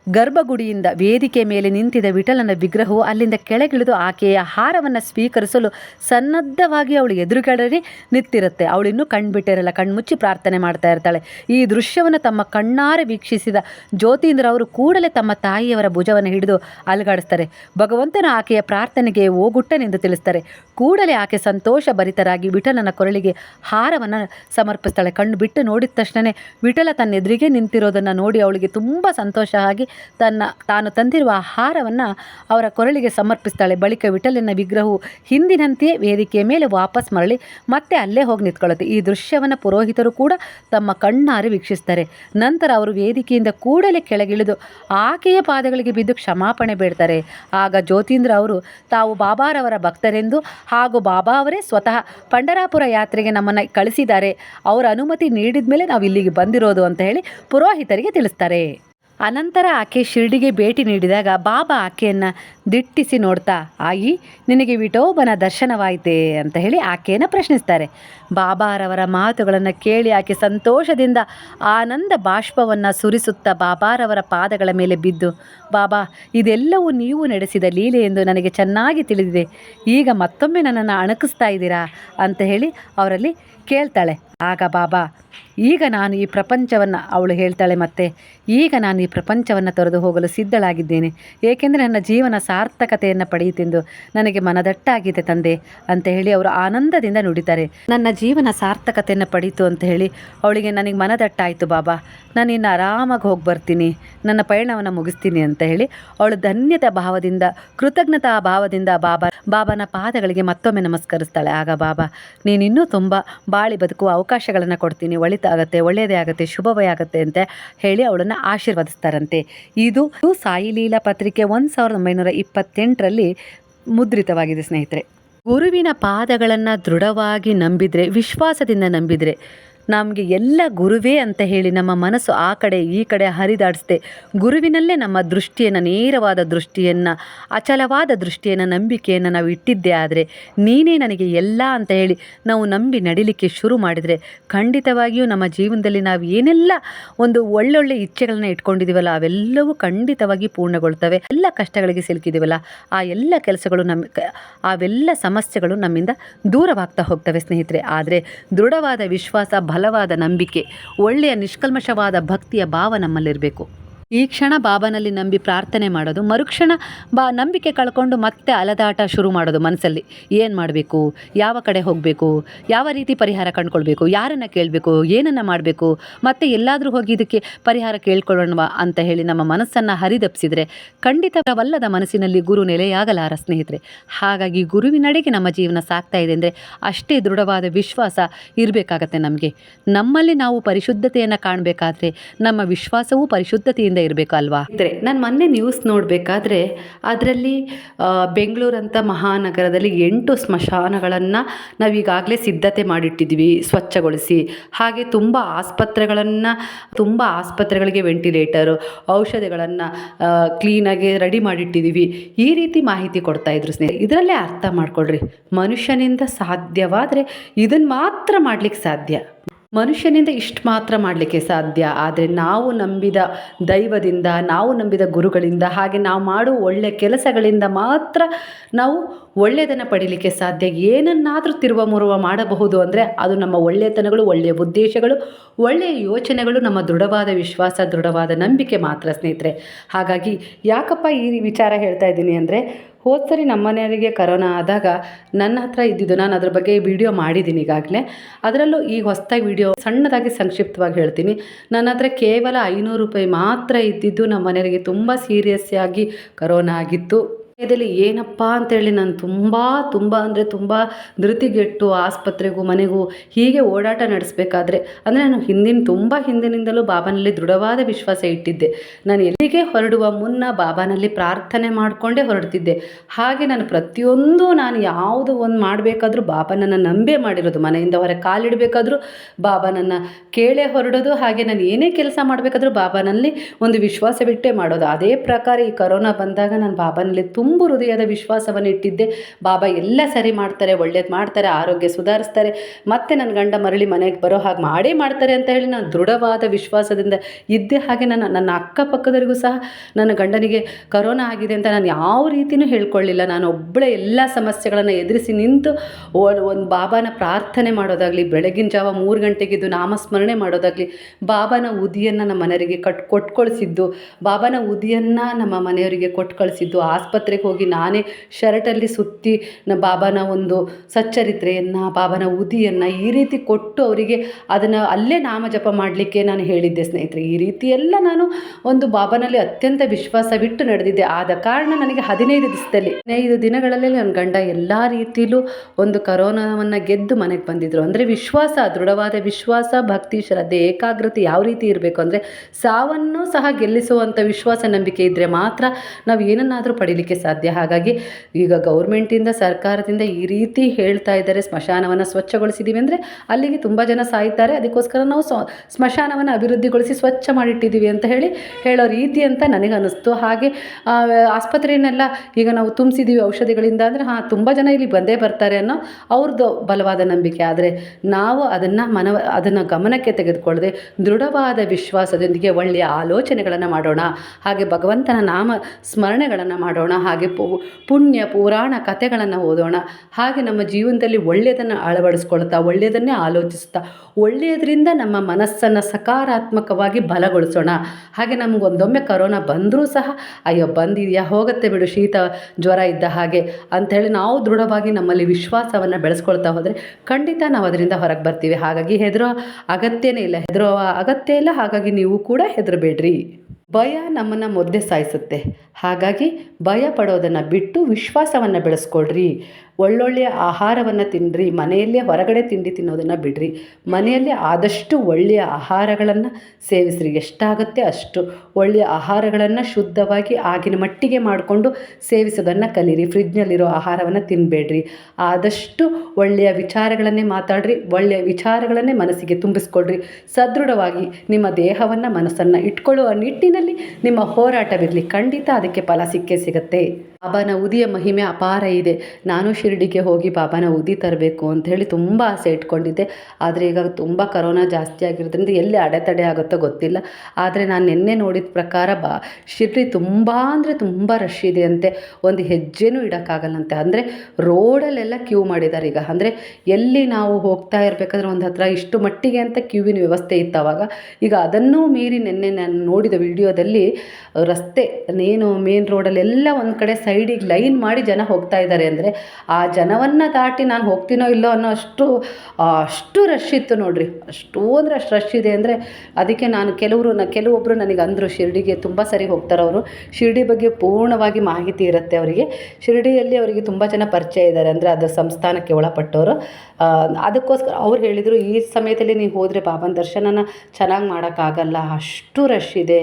ಗರ್ಭಗುಡಿಯಿಂದ ವೇದಿಕೆ ಮೇಲೆ ನಿಂತಿದ್ದ ವಿಠಲನ ವಿಗ್ರಹವು ಅಲ್ಲಿಂದ ಕೆಳಗಿಳಿದು ಆಕೆಯ ಹಾರವನ್ನು ಸ್ವೀಕರಿಸಲು ಸನ್ನದ್ಧವಾಗಿ ಅವಳು ಎದುರುಗಡರಿ ನಿಂತಿರುತ್ತೆ. ಅವಳು ಬಿಟ್ಟಿರಲ್ಲ ಕಣ್ಬಿಟ್ಟಿರಲ್ಲ, ಕಣ್ಮುಚ್ಚಿ ಪ್ರಾರ್ಥನೆ ಮಾಡ್ತಾ ಇರ್ತಾಳೆ. ಈ ದೃಶ್ಯವನ್ನು ತಮ್ಮ ಕಣ್ಣಾರೆ ವೀಕ್ಷಿಸಿದ ಜ್ಯೋತೀಂದ್ರ ಅವರು ಕೂಡಲೇ ತಮ್ಮ ತಾಯಿಯವರ ಭುಜವನ್ನು ಹಿಡಿದು ಅಲುಗಾಡಿಸ್ತಾರೆ. ಭಗವಂತನ ಆಕೆಯ ಪ್ರಾರ್ಥನೆಗೆ ಓಗುಟ್ಟನೆಂದು ತಿಳಿಸ್ತಾರೆ. ಕೂಡಲೇ ಆಕೆ ಸಂತೋಷ ಭರಿತರಾಗಿ ವಿಠಲನ ಕೊರಳಿಗೆ ಹಾರವನ್ನು ಸಮರ್ಪಿಸ್ತಾಳೆ. ಕಣ್ಣು ಬಿಟ್ಟು ನೋಡಿದ ತಕ್ಷಣವೇ ವಿಠಲ ತನ್ನ ಎದುರಿಗೆ ನಿಂತಿರೋದನ್ನು ನೋಡಿ ಅವಳಿಗೆ ತುಂಬ ಸಂತೋಷ ಆಗಿ ತನ್ನ ತಾನು ತಂದಿರುವ ಆಹಾರವನ್ನು ಅವರ ಕೊರಳಿಗೆ ಸಮರ್ಪಿಸ್ತಾಳೆ. ಬಳಿಕ ವಿಠಲನ ವಿಗ್ರಹವು ಹಿಂದಿನಂತೆಯೇ ವೇದಿಕೆಯ ಮೇಲೆ ವಾಪಸ್ ಮರಳಿ ಮತ್ತೆ ಅಲ್ಲೇ ಹೋಗಿ ನಿಂತ್ಕೊಳ್ಳುತ್ತೆ. ಈ ದೃಶ್ಯವನ್ನು ಪುರೋಹಿತರು ಕೂಡ ತಮ್ಮ ಕಣ್ಣಾರಿ ವೀಕ್ಷಿಸ್ತಾರೆ. ನಂತರ ಅವರು ವೇದಿಕೆಯಿಂದ ಕೂಡಲೇ ಕೆಳಗಿಳಿದು ಆಕೆಯ ಪಾದಗಳಿಗೆ ಬಿದ್ದು ಕ್ಷಮಾಪಣೆ ಬೇಡ್ತಾರೆ. ಆಗ ಜ್ಯೋತೀಂದ್ರ ಅವರು, ತಾವು ಬಾಬಾರವರ ಭಕ್ತರೆಂದು ಹಾಗೂ ಬಾಬಾ ಅವರೇ ಸ್ವತಃ ಪಂಡರಾಪುರ ಯಾತ್ರೆಗೆ ನಮ್ಮನ್ನು ಕಳಿಸಿದ್ದಾರೆ. ಅವರ ಅನುಮತಿ ನೀಡಿದ ಮೇಲೆ ನಾವು ಇಲ್ಲಿಗೆ ಬಂದಿರೋದು ಅಂತ ಹೇಳಿ ಪುರೋಹಿತರಿಗೆ ತಿಳಿಸ್ತಾರೆ. ಅನಂತರ ಆಕೆ ಶಿರ್ಡಿಗೆ ಭೇಟಿ ನೀಡಿದಾಗ ಬಾಬಾ ಆಕೆಯನ್ನು ದಿಟ್ಟಿಸಿ ನೋಡ್ತಾ, ಆಯಿ, ನಿನಗೆ ವಿಠೋಬನ ದರ್ಶನವಾಯಿತೆ ಅಂತ ಹೇಳಿ ಆಕೆಯನ್ನು ಪ್ರಶ್ನಿಸ್ತಾರೆ. ಬಾಬಾರವರ ಮಾತುಗಳನ್ನು ಕೇಳಿ ಆಕೆ ಸಂತೋಷದಿಂದ ಆನಂದ ಬಾಷ್ಪವನ್ನು ಸುರಿಸುತ್ತಾ ಬಾಬಾರವರ ಪಾದಗಳ ಮೇಲೆ ಬಿದ್ದು, ಬಾಬಾ, ಇದೆಲ್ಲವೂ ನೀವು ನಡೆಸಿದ ಲೀಲೆ ಎಂದು ನನಗೆ ಚೆನ್ನಾಗಿ ತಿಳಿದಿದೆ. ಈಗ ಮತ್ತೊಮ್ಮೆ ನನ್ನನ್ನು ಅಣಕಿಸ್ತಾ ಇದ್ದೀರಾ? ಅಂತ ಹೇಳಿ ಅವರಲ್ಲಿ ಕೇಳ್ತಾಳೆ. ಆಗ ಬಾಬಾ ಈಗ ನಾನು ಈ ಪ್ರಪಂಚವನ್ನು ಅವಳು ಹೇಳ್ತಾಳೆ ಮತ್ತೆ, ಈಗ ನಾನು ಈ ಪ್ರಪಂಚವನ್ನು ತೊರೆದು ಹೋಗಲು ಸಿದ್ಧಳಾಗಿದ್ದೇನೆ. ಏಕೆಂದರೆ ನನ್ನ ಜೀವನ ಸಾರ್ಥಕತೆಯನ್ನು ಪಡೆಯುತ್ತೆಂದು ನನಗೆ ಮನದಟ್ಟಾಗಿದೆ ತಂದೆ ಅಂತ ಹೇಳಿ ಅವರು ಆನಂದದಿಂದ ನುಡಿತಾರೆ. ನನ್ನ ಜೀವನ ಸಾರ್ಥಕತೆಯನ್ನು ಪಡೀತು ಅಂತ ಹೇಳಿ ಅವಳಿಗೆ ನನಗೆ ಮನದಟ್ಟಾಯಿತು, ಬಾಬಾ, ನಾನು ಇನ್ನು ಆರಾಮಾಗಿ ಹೋಗಿ ಬರ್ತೀನಿ, ನನ್ನ ಪಯಣವನ್ನು ಮುಗಿಸ್ತೀನಿ ಅಂತ ಹೇಳಿ ಅವಳು ಧನ್ಯತಾ ಭಾವದಿಂದ, ಕೃತಜ್ಞತಾ ಭಾವದಿಂದ ಬಾಬಾ, ಬಾಬಾನ ಪಾದಗಳಿಗೆ ಮತ್ತೊಮ್ಮೆ ನಮಸ್ಕರಿಸ್ತಾಳೆ. ಆಗ ಬಾಬಾ ನೀನಿನ್ನೂ ತುಂಬ ಬಾಳಿ ಬದುಕುವ ಅವಕಾಶಗಳನ್ನು ಕೊಡ್ತೀನಿ ಒಳಿತಾಗತ್ತೆ, ಒಳ್ಳೆಯದೇ ಆಗುತ್ತೆ, ಶುಭವೇ ಆಗುತ್ತೆ ಅಂತ ಹೇಳಿ ಅವಳನ್ನು ಆಶೀರ್ವದಿಸ್ತಾರಂತೆ. ಇದು ಸಾಯಿ ಲೀಲಾ ಪತ್ರಿಕೆ ಒಂದು ಸಾವಿರದ ಒಂಬೈನೂರ ಇಪ್ಪತ್ತೆಂಟರಲ್ಲಿ ಮುದ್ರಿತವಾಗಿದೆ ಸ್ನೇಹಿತರೆ. ಗುರುವಿನ ಪಾದಗಳನ್ನು ದೃಢವಾಗಿ ನಂಬಿದರೆ, ವಿಶ್ವಾಸದಿಂದ ನಂಬಿದರೆ ನಮಗೆ ಎಲ್ಲ ಗುರುವೇ ಅಂತ ಹೇಳಿ ನಮ್ಮ ಮನಸ್ಸು ಆ ಕಡೆ ಈ ಕಡೆ ಹರಿದಾಡಿಸ್ದೆ. ಗುರುವಿನಲ್ಲೇ ನಮ್ಮ ದೃಷ್ಟಿಯನ್ನು, ನೇರವಾದ ದೃಷ್ಟಿಯನ್ನು, ಅಚಲವಾದ ದೃಷ್ಟಿಯನ್ನು, ನಂಬಿಕೆಯನ್ನು ನಾವು ಇಟ್ಟಿದ್ದೆ ಆದರೆ ನೀನೇ ನನಗೆ ಎಲ್ಲ ಅಂತ ಹೇಳಿ ನಾವು ನಂಬಿ ನಡಿಲಿಕ್ಕೆ ಶುರು ಮಾಡಿದರೆ ಖಂಡಿತವಾಗಿಯೂ ನಮ್ಮ ಜೀವನದಲ್ಲಿ ನಾವು ಏನೆಲ್ಲ ಒಂದು ಒಳ್ಳೊಳ್ಳೆ ಇಚ್ಛೆಗಳನ್ನ ಇಟ್ಕೊಂಡಿದ್ದೀವಲ್ಲ ಅವೆಲ್ಲವೂ ಖಂಡಿತವಾಗಿ ಪೂರ್ಣಗೊಳ್ತವೆ. ಎಲ್ಲ ಕಷ್ಟಗಳಿಗೆ ಸಿಲುಕಿದ್ದೀವಲ್ಲ ಆ ಎಲ್ಲ ಕೆಲಸಗಳು ನಮ್ಮ ಅವೆಲ್ಲ ಸಮಸ್ಯೆಗಳು ನಮ್ಮಿಂದ ದೂರವಾಗ್ತಾ ಹೋಗ್ತವೆ ಸ್ನೇಹಿತರೆ. ಆದರೆ ದೃಢವಾದ ವಿಶ್ವಾಸ ಬಲವಾದ ನಂಬಿಕೆ ಒಳ್ಳೆಯ ನಿಷ್ಕಲ್ಮಶವಾದ ಭಕ್ತಿಯ ಭಾವ ನಮ್ಮಲ್ಲಿರಬೇಕು. ಈ ಕ್ಷಣ ಬಾಬನಲ್ಲಿ ನಂಬಿ ಪ್ರಾರ್ಥನೆ ಮಾಡೋದು, ಮರುಕ್ಷಣ ಬಾ ನಂಬಿಕೆ ಕಳ್ಕೊಂಡು ಮತ್ತೆ ಅಲದಾಟ ಶುರು ಮಾಡೋದು ಮನಸ್ಸಲ್ಲಿ. ಏನು ಮಾಡಬೇಕು? ಯಾವ ಕಡೆ ಹೋಗಬೇಕು? ಯಾವ ರೀತಿ ಪರಿಹಾರ ಕಂಡುಕೊಳ್ಬೇಕು? ಯಾರನ್ನು ಕೇಳಬೇಕು? ಏನನ್ನು ಮಾಡಬೇಕು? ಮತ್ತೆ ಎಲ್ಲಾದರೂ ಹೋಗಿ ಇದಕ್ಕೆ ಪರಿಹಾರ ಕೇಳ್ಕೊಳ್ಳೋಣವಾ ಅಂತ ಹೇಳಿ ನಮ್ಮ ಮನಸ್ಸನ್ನು ಹರಿದಪ್ಪಿಸಿದರೆ ಖಂಡಿತವಲ್ಲದ ಮನಸ್ಸಿನಲ್ಲಿ ಗುರು ನೆಲೆಯಾಗಲಾರ ಸ್ನೇಹಿತರೆ. ಹಾಗಾಗಿ ಗುರುವಿನಡೆಗೆ ನಮ್ಮ ಜೀವನ ಸಾಗ್ತಾ ಇದೆ ಅಂದರೆ ಅಷ್ಟೇ ದೃಢವಾದ ವಿಶ್ವಾಸ ಇರಬೇಕಾಗತ್ತೆ ನಮಗೆ. ನಮ್ಮಲ್ಲಿ ನಾವು ಪರಿಶುದ್ಧತೆಯನ್ನು ಕಾಣಬೇಕಾದ್ರೆ ನಮ್ಮ ವಿಶ್ವಾಸವೂ ಪರಿಶುದ್ಧತೆಯಿಂದ ಇರಬೇಕು ಅಲ್ವಾ ಅಂದರೆ ನಾನು ಮೊನ್ನೆ ನ್ಯೂಸ್ ನೋಡಬೇಕಾದ್ರೆ ಅದರಲ್ಲಿ ಬೆಂಗಳೂರಂಥ ಮಹಾನಗರದಲ್ಲಿ ಎಂಟು ಸ್ಮಶಾನಗಳನ್ನು ನಾವು ಈಗಾಗಲೇ ಸಿದ್ಧತೆ ಮಾಡಿಟ್ಟಿದ್ವಿ ಸ್ವಚ್ಛಗೊಳಿಸಿ. ಹಾಗೆ ತುಂಬ ಆಸ್ಪತ್ರೆಗಳನ್ನು, ತುಂಬ ಆಸ್ಪತ್ರೆಗಳಿಗೆ ವೆಂಟಿಲೇಟರು ಔಷಧಿಗಳನ್ನು ಕ್ಲೀನಾಗಿ ರೆಡಿ ಮಾಡಿಟ್ಟಿದ್ದೀವಿ ಈ ರೀತಿ ಮಾಹಿತಿ ಕೊಡ್ತಾ ಇದ್ರು ಸ್ನೇಹಿತರೆ. ಇದರಲ್ಲೇ ಅರ್ಥ ಮಾಡ್ಕೊಳ್ರಿ. ಮನುಷ್ಯನಿಂದ ಸಾಧ್ಯವಾದರೆ ಇದನ್ನು ಮಾತ್ರ ಮಾಡ್ಲಿಕ್ಕೆ ಸಾಧ್ಯ. ಮನುಷ್ಯನಿಂದ ಇಷ್ಟು ಮಾತ್ರ ಮಾಡಲಿಕ್ಕೆ ಸಾಧ್ಯ. ಆದರೆ ನಾವು ನಂಬಿದ ದೈವದಿಂದ, ನಾವು ನಂಬಿದ ಗುರುಗಳಿಂದ, ಹಾಗೆ ನಾವು ಮಾಡುವ ಒಳ್ಳೆಯ ಕೆಲಸಗಳಿಂದ ಮಾತ್ರ ನಾವು ಒಳ್ಳೆಯದನ್ನು ಪಡೀಲಿಕ್ಕೆ ಸಾಧ್ಯ. ಏನನ್ನಾದರೂ ತಿರುವ ಮುರುವ ಮಾಡಬಹುದು ಅಂದರೆ ಅದು ನಮ್ಮ ಒಳ್ಳೆಯತನಗಳು ಒಳ್ಳೆಯ ಉದ್ದೇಶಗಳು, ಒಳ್ಳೆಯ ಯೋಚನೆಗಳು, ನಮ್ಮ ದೃಢವಾದ ವಿಶ್ವಾಸ, ದೃಢವಾದ ನಂಬಿಕೆ ಮಾತ್ರ ಸ್ನೇಹಿತರೆ. ಹಾಗಾಗಿ ಯಾಕಪ್ಪ ಈ ವಿಚಾರ ಹೇಳ್ತಾ ಇದ್ದೀನಿ ಅಂದರೆ ಹೋದ ಸರಿ ನಮ್ಮ ಮನೆಯವರಿಗೆ ಕರೋನಾ ಆದಾಗ ನನ್ನ ಹತ್ರ ಇದ್ದಿದ್ದು, ನಾನು ಅದ್ರ ಬಗ್ಗೆ ವಿಡಿಯೋ ಮಾಡಿದ್ದೀನಿ ಈಗಾಗಲೇ. ಅದರಲ್ಲೂ ಈ ಹೊಸದಾಗಿ ವಿಡಿಯೋ ಸಣ್ಣದಾಗಿ ಸಂಕ್ಷಿಪ್ತವಾಗಿ ಹೇಳ್ತೀನಿ. ನನ್ನ ಹತ್ರ ಕೇವಲ ಐನೂರು ರೂಪಾಯಿ ಮಾತ್ರ ಇದ್ದಿದ್ದು ನಮ್ಮ ಮನೆಯವರಿಗೆ ತುಂಬ ಸೀರಿಯಸ್ ಆಗಿ ಕರೋನಾ ಆಗಿತ್ತು. ಇದರಲ್ಲಿ ಏನಪ್ಪ ಅಂತೇಳಿ ನಾನು ತುಂಬ ತುಂಬ ಅಂದರೆ ತುಂಬ ಧೃತಿಗೆಟ್ಟು ಆಸ್ಪತ್ರೆಗೂ, ಮನೆಗೂ ಹೀಗೆ ಓಡಾಟ ನಡೆಸಬೇಕಾದ್ರೆ, ಅಂದರೆ ನಾನು ಹಿಂದಿನ, ತುಂಬ ಹಿಂದಿನಿಂದಲೂ ಬಾಬಾನಲ್ಲಿ ದೃಢವಾದ ವಿಶ್ವಾಸ ಇಟ್ಟಿದ್ದೆ. ನಾನು ಎಲ್ಲಿಗೆ ಹೊರಡುವ ಮುನ್ನ ಬಾಬಾನಲ್ಲಿ ಪ್ರಾರ್ಥನೆ ಮಾಡಿಕೊಂಡೇ ಹೊರಡ್ತಿದ್ದೆ. ಹಾಗೆ ನಾನು ಪ್ರತಿಯೊಂದು ನಾನು ಯಾವುದು ಒಂದು ಮಾಡಬೇಕಾದ್ರೂ ಬಾಬಾನನ್ನು ನಂಬೇ ಮಾಡಿರೋದು. ಮನೆಯಿಂದ ಹೊರಗೆ ಕಾಲಿಡಬೇಕಾದ್ರೂ ಬಾಬಾನನ್ನು ಕೇಳೇ ಹೊರಡೋದು. ಹಾಗೆ ನಾನು ಏನೇ ಕೆಲಸ ಮಾಡಬೇಕಾದ್ರೂ ಬಾಬಾನಲ್ಲಿ ಒಂದು ವಿಶ್ವಾಸವಿಟ್ಟೇ ಮಾಡೋದು. ಅದೇ ಪ್ರಕಾರ ಈ ಕರೋನಾ ಬಂದಾಗ ನಾನು ಬಾಬಾನಲ್ಲಿ ತುಂಬ ಹೃದಯದ ವಿಶ್ವಾಸವನ್ನು ಇಟ್ಟಿದ್ದೆ. ಬಾಬಾ, ಎಲ್ಲ ಸರಿ ಮಾಡ್ತಾರೆ, ಒಳ್ಳೇದು ಮಾಡ್ತಾರೆ, ಆರೋಗ್ಯ ಸುಧಾರಿಸ್ತಾರೆ. ಮತ್ತೆ ನನ್ನ ಗಂಡ ಮರಳಿ ಮನೆಗೆ ಬರೋ ಹಾಗೆ ಮಾಡೇ ಮಾಡ್ತಾರೆ ಅಂತ ಹೇಳಿ ನಾನು ದೃಢವಾದ ವಿಶ್ವಾಸದಿಂದ ಇದ್ದೆ ಹಾಗೆ ನನ್ನ ನನ್ನ ಅಕ್ಕಪಕ್ಕದವರಿಗೂ ಸಹ ನನ್ನ ಗಂಡನಿಗೆ ಕರೋನಾ ಆಗಿದೆ ಅಂತ ನಾನು ಯಾವ ರೀತಿಯೂ ಹೇಳ್ಕೊಳ್ಳಿಲ್ಲ. ನಾನು ಒಬ್ಬಳೆ ಎಲ್ಲ ಸಮಸ್ಯೆಗಳನ್ನು ಎದುರಿಸಿ ನಿಂತು ಒಂದು ಬಾಬಾನ ಪ್ರಾರ್ಥನೆ ಮಾಡೋದಾಗಲಿ, ಬೆಳಗಿನ ಜಾವ ಮೂರು ಗಂಟೆಗಿದ್ದು ನಾಮಸ್ಮರಣೆ ಮಾಡೋದಾಗಲಿ, ಬಾಬಾನ ಉದಿಯನ್ನು ನಮ್ಮ ಮನೆಯವರಿಗೆ ಕಟ್ ಕೊಟ್ಟು ಕಳಿಸಿದ್ದು ಬಾಬಾನ ಉದಿಯನ್ನು ನಮ್ಮ ಮನೆಯವರಿಗೆ ಕೊಟ್ಟು ಆಸ್ಪತ್ರೆಗೆ ಹೋಗಿ ನಾನೇ ಶರ್ಟಲ್ಲಿ ಸುತ್ತಿ ನ ಬಾಬಾನ ಒಂದು ಸಚ್ಚರಿತ್ರೆಯನ್ನು, ಬಾಬಾನ ಉದಿಯನ್ನು ಈ ರೀತಿ ಕೊಟ್ಟು ಅವರಿಗೆ ಅದನ್ನು ಅಲ್ಲೇ ನಾಮ ಜಪ ಮಾಡಲಿಕ್ಕೆ ನಾನು ಹೇಳಿದ್ದೆ ಸ್ನೇಹಿತರೆ. ಈ ರೀತಿ ಎಲ್ಲ ನಾನು ಒಂದು ಬಾಬಾನಲ್ಲಿ ಅತ್ಯಂತ ವಿಶ್ವಾಸವಿಟ್ಟು ನಡೆದಿದ್ದೆ. ಆದ ಕಾರಣ ನನಗೆ ಹದಿನೈದು ದಿವಸದಲ್ಲಿ ಹದಿನೈದು ದಿನಗಳಲ್ಲಿ ನನ್ನ ಗಂಡ ಎಲ್ಲ ರೀತಿಯಲ್ಲೂ ಒಂದು ಕರೋನಾವನ್ನು ಗೆದ್ದು ಮನೆಗೆ ಬಂದಿದ್ದರು ಅಂದರೆ ವಿಶ್ವಾಸ, ದೃಢವಾದ ವಿಶ್ವಾಸ, ಭಕ್ತಿ, ಶ್ರದ್ಧೆ, ಏಕಾಗ್ರತೆ ಯಾವ ರೀತಿ ಇರಬೇಕು ಅಂದರೆ ಸಾವನ್ನು ಸಹ ಗೆಲ್ಲಿಸುವಂಥ ವಿಶ್ವಾಸ, ನಂಬಿಕೆ ಇದ್ದರೆ ಮಾತ್ರ ನಾವು ಏನನ್ನಾದರೂ ಪಡೀಲಿಕ್ಕೆ ಸಾಧ್ಯ. ಹಾಗಾಗಿ ಈಗ ಗೌರ್ಮೆಂಟಿಂದ, ಸರ್ಕಾರದಿಂದ ಈ ರೀತಿ ಹೇಳ್ತಾ ಇದ್ದಾರೆ, ಸ್ಮಶಾನವನ್ನು ಸ್ವಚ್ಛಗೊಳಿಸಿದ್ದೀವಿ ಅಂದರೆ ಅಲ್ಲಿಗೆ ತುಂಬ ಜನ ಸಾಯ್ತಾರೆ. ಅದಕ್ಕೋಸ್ಕರ ನಾವು ಸ್ಮಶಾನವನ್ನು ಅಭಿವೃದ್ಧಿಗೊಳಿಸಿ ಸ್ವಚ್ಛ ಮಾಡಿಟ್ಟಿದ್ದೀವಿ ಅಂತ ಹೇಳಿ ಹೇಳೋ ರೀತಿ ಅಂತ ನನಗೆ ಅನ್ನಿಸ್ತು. ಹಾಗೆ ಆಸ್ಪತ್ರೆಯನ್ನೆಲ್ಲ ಈಗ ನಾವು ತುಂಬಿಸಿದ್ದೀವಿ ಔಷಧಿಗಳಿಂದ ಅಂದರೆ ಹಾಂ, ತುಂಬ ಜನ ಇಲ್ಲಿ ಬಂದೇ ಬರ್ತಾರೆ ಅನ್ನೋ ಅವ್ರದ್ದು ಬಲವಾದ ನಂಬಿಕೆ. ಆದರೆ ನಾವು ಅದನ್ನು ಮನವ, ಅದನ್ನು ಗಮನಕ್ಕೆ ತೆಗೆದುಕೊಳ್ಳದೆ ದೃಢವಾದ ವಿಶ್ವಾಸದೊಂದಿಗೆ ಒಳ್ಳೆಯ ಆಲೋಚನೆಗಳನ್ನು ಮಾಡೋಣ, ಹಾಗೆ ಭಗವಂತನ ನಾಮ ಸ್ಮರಣೆಗಳನ್ನು ಮಾಡೋಣ ಹಾಗೆ ಪು ಪುಣ್ಯ ಪುರಾಣ ಕಥೆಗಳನ್ನು ಓದೋಣ. ಹಾಗೆ ನಮ್ಮ ಜೀವನದಲ್ಲಿ ಒಳ್ಳೆಯದನ್ನು ಅಳವಡಿಸ್ಕೊಳ್ತಾ, ಒಳ್ಳೆಯದನ್ನೇ ಆಲೋಚಿಸ್ತಾ, ಒಳ್ಳೆಯದರಿಂದ ನಮ್ಮ ಮನಸ್ಸನ್ನು ಸಕಾರಾತ್ಮಕವಾಗಿ ಬಲಗೊಳಿಸೋಣ. ಹಾಗೆ ನಮ್ಗೆ ಒಂದೊಮ್ಮೆ ಕರೋನಾ ಬಂದರೂ ಸಹ, ಅಯ್ಯೋ, ಬಂದಿದೆಯಾ? ಹೋಗುತ್ತೆ ಬಿಡು, ಶೀತ ಜ್ವರ ಇದ್ದ ಹಾಗೆ ಅಂಥೇಳಿ ನಾವು ದೃಢವಾಗಿ ನಮ್ಮಲ್ಲಿ ವಿಶ್ವಾಸವನ್ನು ಬೆಳೆಸ್ಕೊಳ್ತಾ ಹೋದರೆ ಖಂಡಿತ ನಾವು ಅದರಿಂದ ಹೊರಗೆ ಬರ್ತೀವಿ. ಹಾಗಾಗಿ ಹೆದರೋ ಅಗತ್ಯನೇ ಇಲ್ಲ. ಹೆದರೋ ಅಗತ್ಯ ಇಲ್ಲ. ಹಾಗಾಗಿ ನೀವು ಕೂಡ ಹೆದರಬೇಡ್ರಿ. ಭಯ ನಮ್ಮನ್ನು ಮೊದಲೇ ಸಾಯಿಸುತ್ತೆ. ಹಾಗಾಗಿ ಭಯ ಪಡೋದನ್ನು ಬಿಟ್ಟು ವಿಶ್ವಾಸವನ್ನು ಬೆಳೆಸ್ಕೊಳ್ರಿ. ಒಳ್ಳೊಳ್ಳೆಯ ಆಹಾರವನ್ನು ತಿನ್ನಿರಿ ಮನೆಯಲ್ಲೇ ಹೊರಗಡೆ ತಿಂಡಿ ತಿನ್ನೋದನ್ನು ಬಿಡ್ರಿ. ಮನೆಯಲ್ಲೇ ಆದಷ್ಟು ಒಳ್ಳೆಯ ಆಹಾರಗಳನ್ನು ಸೇವಿಸ್ರಿ. ಎಷ್ಟಾಗುತ್ತೆ ಅಷ್ಟು ಒಳ್ಳೆಯ ಆಹಾರಗಳನ್ನು ಶುದ್ಧವಾಗಿ ಆಗಿನ ಮಟ್ಟಿಗೆ ಮಾಡಿಕೊಂಡು ಸೇವಿಸೋದನ್ನು ಕಲೀರಿ. ಫ್ರಿಜ್ನಲ್ಲಿರೋ ಆಹಾರವನ್ನು ತಿನ್ನಬೇಡ್ರಿ ಆದಷ್ಟು ಒಳ್ಳೆಯ ವಿಚಾರಗಳನ್ನೇ ಮಾತಾಡ್ರಿ. ಒಳ್ಳೆಯ ವಿಚಾರಗಳನ್ನೇ ಮನಸ್ಸಿಗೆ ತುಂಬಿಸ್ಕೊಳ್ರಿ. ಸದೃಢವಾಗಿ ನಿಮ್ಮ ದೇಹವನ್ನು ಮನಸ್ಸನ್ನು ಇಟ್ಕೊಳ್ಳುವ ನಿಟ್ಟಿನಲ್ಲಿ ನಿಮ್ಮ ಹೋರಾಟವಿರಲಿ. ಖಂಡಿತ ಅದಕ್ಕೆ ಫಲ ಸಿಕ್ಕೇ ಸಿಗುತ್ತೆ. ಬಾಬಾನ ಉದಿಯ ಮಹಿಮೆ ಅಪಾರ ಇದೆ. ನಾನು ಶಿರಡಿಗೆ ಹೋಗಿ ಬಾಬಾನ ಉದಿ ತರಬೇಕು ಅಂತ ಹೇಳಿ ತುಂಬ ಆಸೆ ಇಟ್ಕೊಂಡಿದ್ದೆ. ಆದರೆ ಈಗ ತುಂಬ ಕರೋನಾ ಜಾಸ್ತಿ ಆಗಿರೋದ್ರಿಂದ ಎಲ್ಲಿ ಅಡೆತಡೆ ಆಗುತ್ತೋ ಗೊತ್ತಿಲ್ಲ. ಆದರೆ ನಾನು ನಿನ್ನೆ ನೋಡಿದ ಪ್ರಕಾರ ಬಾ, ಶಿರಡಿ ತುಂಬ ಅಂದರೆ ತುಂಬ ರಶ್ ಇದೆ ಅಂತೆ. ಒಂದು ಹೆಜ್ಜೆನೂ ಇಡೋಕ್ಕಾಗಲ್ಲಂತೆ ಅಂದರೆ ರೋಡಲ್ಲೆಲ್ಲ ಕ್ಯೂ ಮಾಡಿದ್ದಾರೆ ಈಗ. ಅಂದರೆ ಎಲ್ಲಿ ನಾವು ಹೋಗ್ತಾ ಇರಬೇಕಾದ್ರೆ ಒಂದು ಹತ್ರ ಇಷ್ಟು ಮಟ್ಟಿಗೆ ಅಂತ ಕ್ಯೂವಿನ ವ್ಯವಸ್ಥೆ ಇತ್ತು ಅವಾಗ. ಈಗ ಅದನ್ನೂ ಮೀರಿ ನಿನ್ನೆ ನಾನು ನೋಡಿದ ವಿಡಿಯೋದಲ್ಲಿ ರಸ್ತೆ ನೇನು ಮೇನ್ ರೋಡಲ್ಲೆಲ್ಲ ಒಂದು ಕಡೆ ಸೈಡಿಗೆ ಲೈನ್ ಮಾಡಿ ಜನ ಹೋಗ್ತಾ ಇದ್ದಾರೆ ಅಂದರೆ ಆ ಜನವನ್ನು ದಾಟಿ ನಾನು ಹೋಗ್ತೀನೋ ಇಲ್ಲೋ ಅನ್ನೋ ಅಷ್ಟು ಅಷ್ಟು ರಶ್ ಇತ್ತು ನೋಡಿರಿ. ಅಷ್ಟು ಅಂದರೆ ಅಷ್ಟು ರಶ್ ಇದೆ ಅಂದರೆ ಅದಕ್ಕೆ ನಾನು ಕೆಲವರು ನ ಕೆಲವೊಬ್ಬರು ನನಗೆ ಅಂದರು, ಶಿರಡಿಗೆ ತುಂಬ ಸರಿ ಹೋಗ್ತಾರೆ ಅವರು. ಶಿರ್ಡಿ ಬಗ್ಗೆ ಪೂರ್ಣವಾಗಿ ಮಾಹಿತಿ ಇರುತ್ತೆ ಅವರಿಗೆ. ಶಿರಡಿಯಲ್ಲಿ ಅವರಿಗೆ ತುಂಬ ಜನ ಪರಿಚಯ ಇದ್ದಾರೆ ಅಂದರೆ ಅದು ಸಂಸ್ಥಾನಕ್ಕೆ ಒಳಪಟ್ಟವರು. ಅದಕ್ಕೋಸ್ಕರ ಅವ್ರು ಹೇಳಿದರು, ಈ ಸಮಯದಲ್ಲಿ ನೀವು ಹೋದರೆ ಬಾಬನ ದರ್ಶನನ ಚೆನ್ನಾಗಿ ಮಾಡೋಕ್ಕಾಗಲ್ಲ, ಅಷ್ಟು ರಶ್ ಇದೆ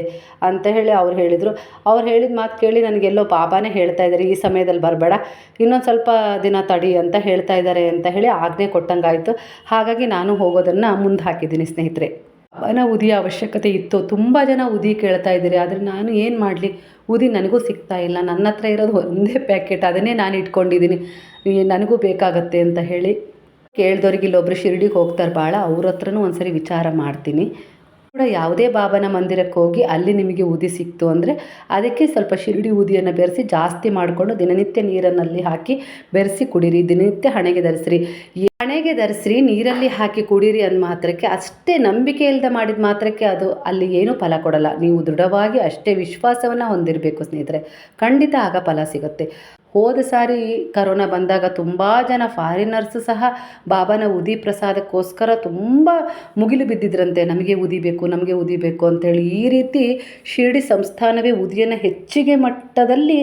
ಅಂತ ಹೇಳಿ ಅವ್ರು ಹೇಳಿದರು. ಅವ್ರು ಹೇಳಿದ ಮಾತು ಕೇಳಿ ನನಗೆಲ್ಲೋ ಬಾಬಾನೇ ಹೇಳ್ತಾ ಇದ್ದಾರೆ, ಈ ಸಮಯದಲ್ಲಿ ಬರಬೇಡ, ಇನ್ನೊಂದು ಸ್ವಲ್ಪ ದಿನ ತಡಿ ಅಂತ ಹೇಳ್ತಾ ಇದ್ದಾರೆ ಅಂತ ಹೇಳಿ ಆಜ್ಞೆ ಕೊಟ್ಟಂಗಾಯಿತು. ಹಾಗಾಗಿ ನಾನು ಹೋಗೋದನ್ನು ಮುಂದೆ ಹಾಕಿದ್ದೀನಿ ಸ್ನೇಹಿತರೆ. ಬಾಬಾನ ಉದಿಯ ಅವಶ್ಯಕತೆ ಇತ್ತು, ತುಂಬ ಜನ ಉದಿ ಕೇಳ್ತಾ ಇದ್ದೀರಿ, ಆದರೆ ನಾನು ಏನು ಮಾಡಲಿ? ಉದಿ ನನಗೂ ಸಿಗ್ತಾ ಇಲ್ಲ, ನನ್ನ ಹತ್ರ ಇರೋದು ಒಂದೇ ಪ್ಯಾಕೆಟ್, ಅದನ್ನೇ ನಾನು ಇಟ್ಕೊಂಡಿದ್ದೀನಿ. ನನಗೂ ಬೇಕಾಗತ್ತೆ ಅಂತ ಹೇಳಿ ಕೇಳ್ದವ್ರಿಗೆ ಇಲ್ಲೊಬ್ರು ಶಿರ್ಡಿಗೆ ಹೋಗ್ತಾರೆ ಭಾಳ ಅವ್ರ ಹತ್ರನೂ ಒಂದ್ಸರಿ ವಿಚಾರ ಮಾಡ್ತೀನಿ. ಕೂಡ ಯಾವುದೇ ಬಾಬನ ಮಂದಿರಕ್ಕೆ ಹೋಗಿ ಅಲ್ಲಿ ನಿಮಗೆ ಊದಿ ಸಿಕ್ತು ಅಂದರೆ ಅದಕ್ಕೆ ಸ್ವಲ್ಪ ಶಿರಡಿ ಊದಿಯನ್ನು ಬೆರೆಸಿ ಜಾಸ್ತಿ ಮಾಡಿಕೊಂಡು ದಿನನಿತ್ಯ ನೀರನ್ನಲ್ಲಿ ಹಾಕಿ ಬೆರೆಸಿ ಕುಡೀರಿ, ದಿನನಿತ್ಯ ಹಣೆಗೆ ಧರಿಸ್ರಿ. ಹಣೆಗೆ ಧರಿಸ್ರಿ, ನೀರಲ್ಲಿ ಹಾಕಿ ಕುಡೀರಿ ಅಂದ ಮಾತ್ರಕ್ಕೆ, ಅಷ್ಟೇ ನಂಬಿಕೆ ಇಲ್ಲದೆ ಮಾಡಿದ ಮಾತ್ರಕ್ಕೆ ಅದು ಅಲ್ಲಿ ಏನೂ ಫಲ ಕೊಡಲ್ಲ. ನೀವು ದೃಢವಾಗಿ ಅಷ್ಟೇ ವಿಶ್ವಾಸವನ್ನು ಹೊಂದಿರಬೇಕು ಸ್ನೇಹಿತರೆ. ಖಂಡಿತ ಆಗ ಫಲ ಸಿಗುತ್ತೆ. ಹೋದ ಸಾರಿ ಕರೋನಾ ಬಂದಾಗ ತುಂಬ ಜನ ಫಾರಿನರ್ಸು ಸಹ ಬಾಬಾನ ಉದಿ ಪ್ರಸಾದಕ್ಕೋಸ್ಕರ ತುಂಬ ಮುಗಿಲು ಬಿದ್ದಿದ್ರಂತೆ. ನಮಗೆ ಉದಿಬೇಕು ನಮಗೆ ಉದಿಬೇಕು ಅಂತೇಳಿ ಈ ರೀತಿ ಶಿರಡಿ ಸಂಸ್ಥಾನವೇ ಉದಿಯನ್ನು ಹೆಚ್ಚಿಗೆ ಮಟ್ಟದಲ್ಲಿ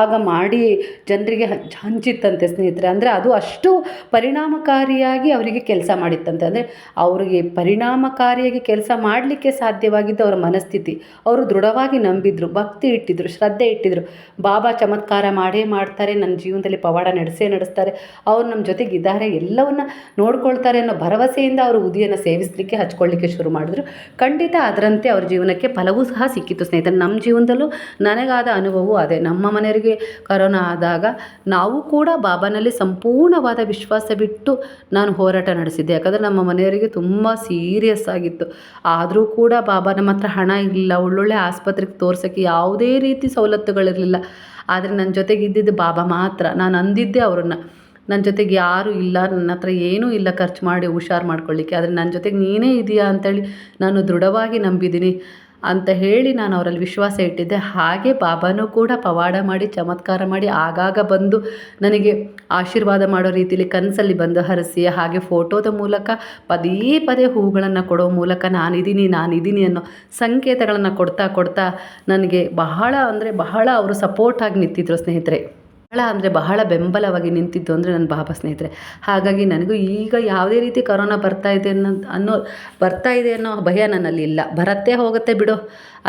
ಆಗ ಮಾಡಿ ಜನರಿಗೆ ಹಂಚ್ ಹಂಚಿತ್ತಂತೆ ಸ್ನೇಹಿತರೆ. ಅಂದರೆ ಅದು ಅಷ್ಟು ಪರಿಣಾಮಕಾರಿಯಾಗಿ ಅವರಿಗೆ ಕೆಲಸ ಮಾಡಿತ್ತಂತೆ. ಅಂದರೆ ಅವರಿಗೆ ಪರಿಣಾಮಕಾರಿಯಾಗಿ ಕೆಲಸ ಮಾಡಲಿಕ್ಕೆ ಸಾಧ್ಯವಾಗಿದ್ದು ಅವರ ಮನಸ್ಥಿತಿ. ಅವರು ದೃಢವಾಗಿ ನಂಬಿದ್ರು, ಭಕ್ತಿ ಇಟ್ಟಿದ್ರು, ಶ್ರದ್ಧೆ ಇಟ್ಟಿದ್ರು. ಬಾಬಾ ಚಮತ್ಕಾರ ಮಾಡೇ ಮಾಡ್ತಾರೆ. ನನ್ನ ಜೀವನದಲ್ಲಿ ಪವಾಡ ನಡೆಸೇ ನಡೆಸ್ತಾರೆ, ಅವ್ರು ನಮ್ಮ ಜೊತೆಗೆ ಇದ್ದಾರೆ ಎಲ್ಲವನ್ನ ನೋಡ್ಕೊಳ್ತಾರೆ ಅನ್ನೋ ಭರವಸೆಯಿಂದ ಅವರು ಉದಿಯನ್ನು ಸೇವಿಸಲಿಕ್ಕೆ ಹಚ್ಕೊಳ್ಳಿಕ್ಕೆ ಶುರು ಮಾಡಿದ್ರು. ಖಂಡಿತ ಅದರಂತೆ ಅವ್ರ ಜೀವನಕ್ಕೆ ಫಲವೂ ಸಹ ಸಿಕ್ಕಿತ್ತು ಸ್ನೇಹಿತರೆ. ನಮ್ಮ ಜೀವನದಲ್ಲೂ ನನಗಾದ ಅನುಭವವೂ ಅದೇ. ನಮ್ಮ ಮನೆಯವರಿಗೆ ಕರೋನಾ ಆದಾಗ ನಾವು ಕೂಡ ಬಾಬಾನಲ್ಲಿ ಸಂಪೂರ್ಣವಾದ ವಿಶ್ವಾಸ ಬಿಟ್ಟು ನಾನು ಹೋರಾಟ ನಡೆಸಿದ್ದೆ. ಯಾಕಂದರೆ ನಮ್ಮ ಮನೆಯವರಿಗೆ ತುಂಬ ಸೀರಿಯಸ್ ಆಗಿತ್ತು. ಆದರೂ ಕೂಡ ಬಾಬಾ ನಮ್ಮ ಹತ್ರ ಹಣ ಇಲ್ಲ, ಒಳ್ಳೊಳ್ಳೆ ಆಸ್ಪತ್ರೆಗೆ ತೋರ್ಸೋಕ್ಕೆ ಯಾವುದೇ ರೀತಿ ಸವಲತ್ತುಗಳಿರಲಿಲ್ಲ. ಆದರೆ ನನ್ನ ಜೊತೆಗೆ ಇದ್ದಿದ್ದು ಬಾಬಾ ಮಾತ್ರ. ನಾನು ಅಂದಿದ್ದೆ ಅವ್ರನ್ನ. ನನ್ನ ಜೊತೆಗೆ ಯಾರೂ ಇಲ್ಲ ನನ್ನ ಹತ್ರ ಏನೂ ಇಲ್ಲ ಖರ್ಚು ಮಾಡಿ ಹುಷಾರು ಮಾಡ್ಕೊಳ್ಳಿಕ್ಕೆ ಆದರೆ ನನ್ನ ಜೊತೆಗೆ ನೀನೇ ಇದೆಯಾ ಅಂತೇಳಿ ನಾನು ದೃಢವಾಗಿ ನಂಬಿದ್ದೀನಿ ಅಂತ ಹೇಳಿ ನಾನು ಅವರಲ್ಲಿ ವಿಶ್ವಾಸ ಇಟ್ಟಿದ್ದೆ. ಹಾಗೆ ಬಾಬಾನೂ ಕೂಡ ಪವಾಡ ಮಾಡಿ, ಚಮತ್ಕಾರ ಮಾಡಿ ಆಗಾಗ ಬಂದು ನನಗೆ ಆಶೀರ್ವಾದ ಮಾಡೋ ರೀತಿಯಲ್ಲಿ ಕನಸಲ್ಲಿ ಬಂದು ಹರಿಸಿ ಹಾಗೆ ಫೋಟೋದ ಮೂಲಕ ಪದೇ ಪದೇ ಹೂಗಳನ್ನು ಕೊಡೋ ಮೂಲಕ ನಾನಿದ್ದೀನಿ ನಾನಿದ್ದೀನಿ ಅನ್ನೋ ಸಂಕೇತಗಳನ್ನು ಕೊಡ್ತಾ ಕೊಡ್ತಾ ನನಗೆ ಬಹಳ ಅಂದರೆ ಬಹಳ ಅವರು ಸಪೋರ್ಟಾಗಿ ನಿಂತಿದ್ರು ಸ್ನೇಹಿತರೆ. ಬಹಳ ಅಂದರೆ ಬಹಳ ಬೆಂಬಲವಾಗಿ ನಿಂತಿದ್ದು ಅಂದರೆ ನನ್ನ ಬಾಬಾ ಸ್ನೇಹಿತರೆ. ಹಾಗಾಗಿ ನನಗೂ ಈಗ ಯಾವುದೇ ರೀತಿ ಕರೋನಾ ಬರ್ತಾ ಇದೆ ಅನ್ನೋ ಅನ್ನೋ ಬರ್ತಾ ಇದೆ ಅನ್ನೋ ಭಯ ನನ್ನಲ್ಲಿ ಇಲ್ಲ. ಬರತ್ತೆ ಹೋಗುತ್ತೆ ಬಿಡು.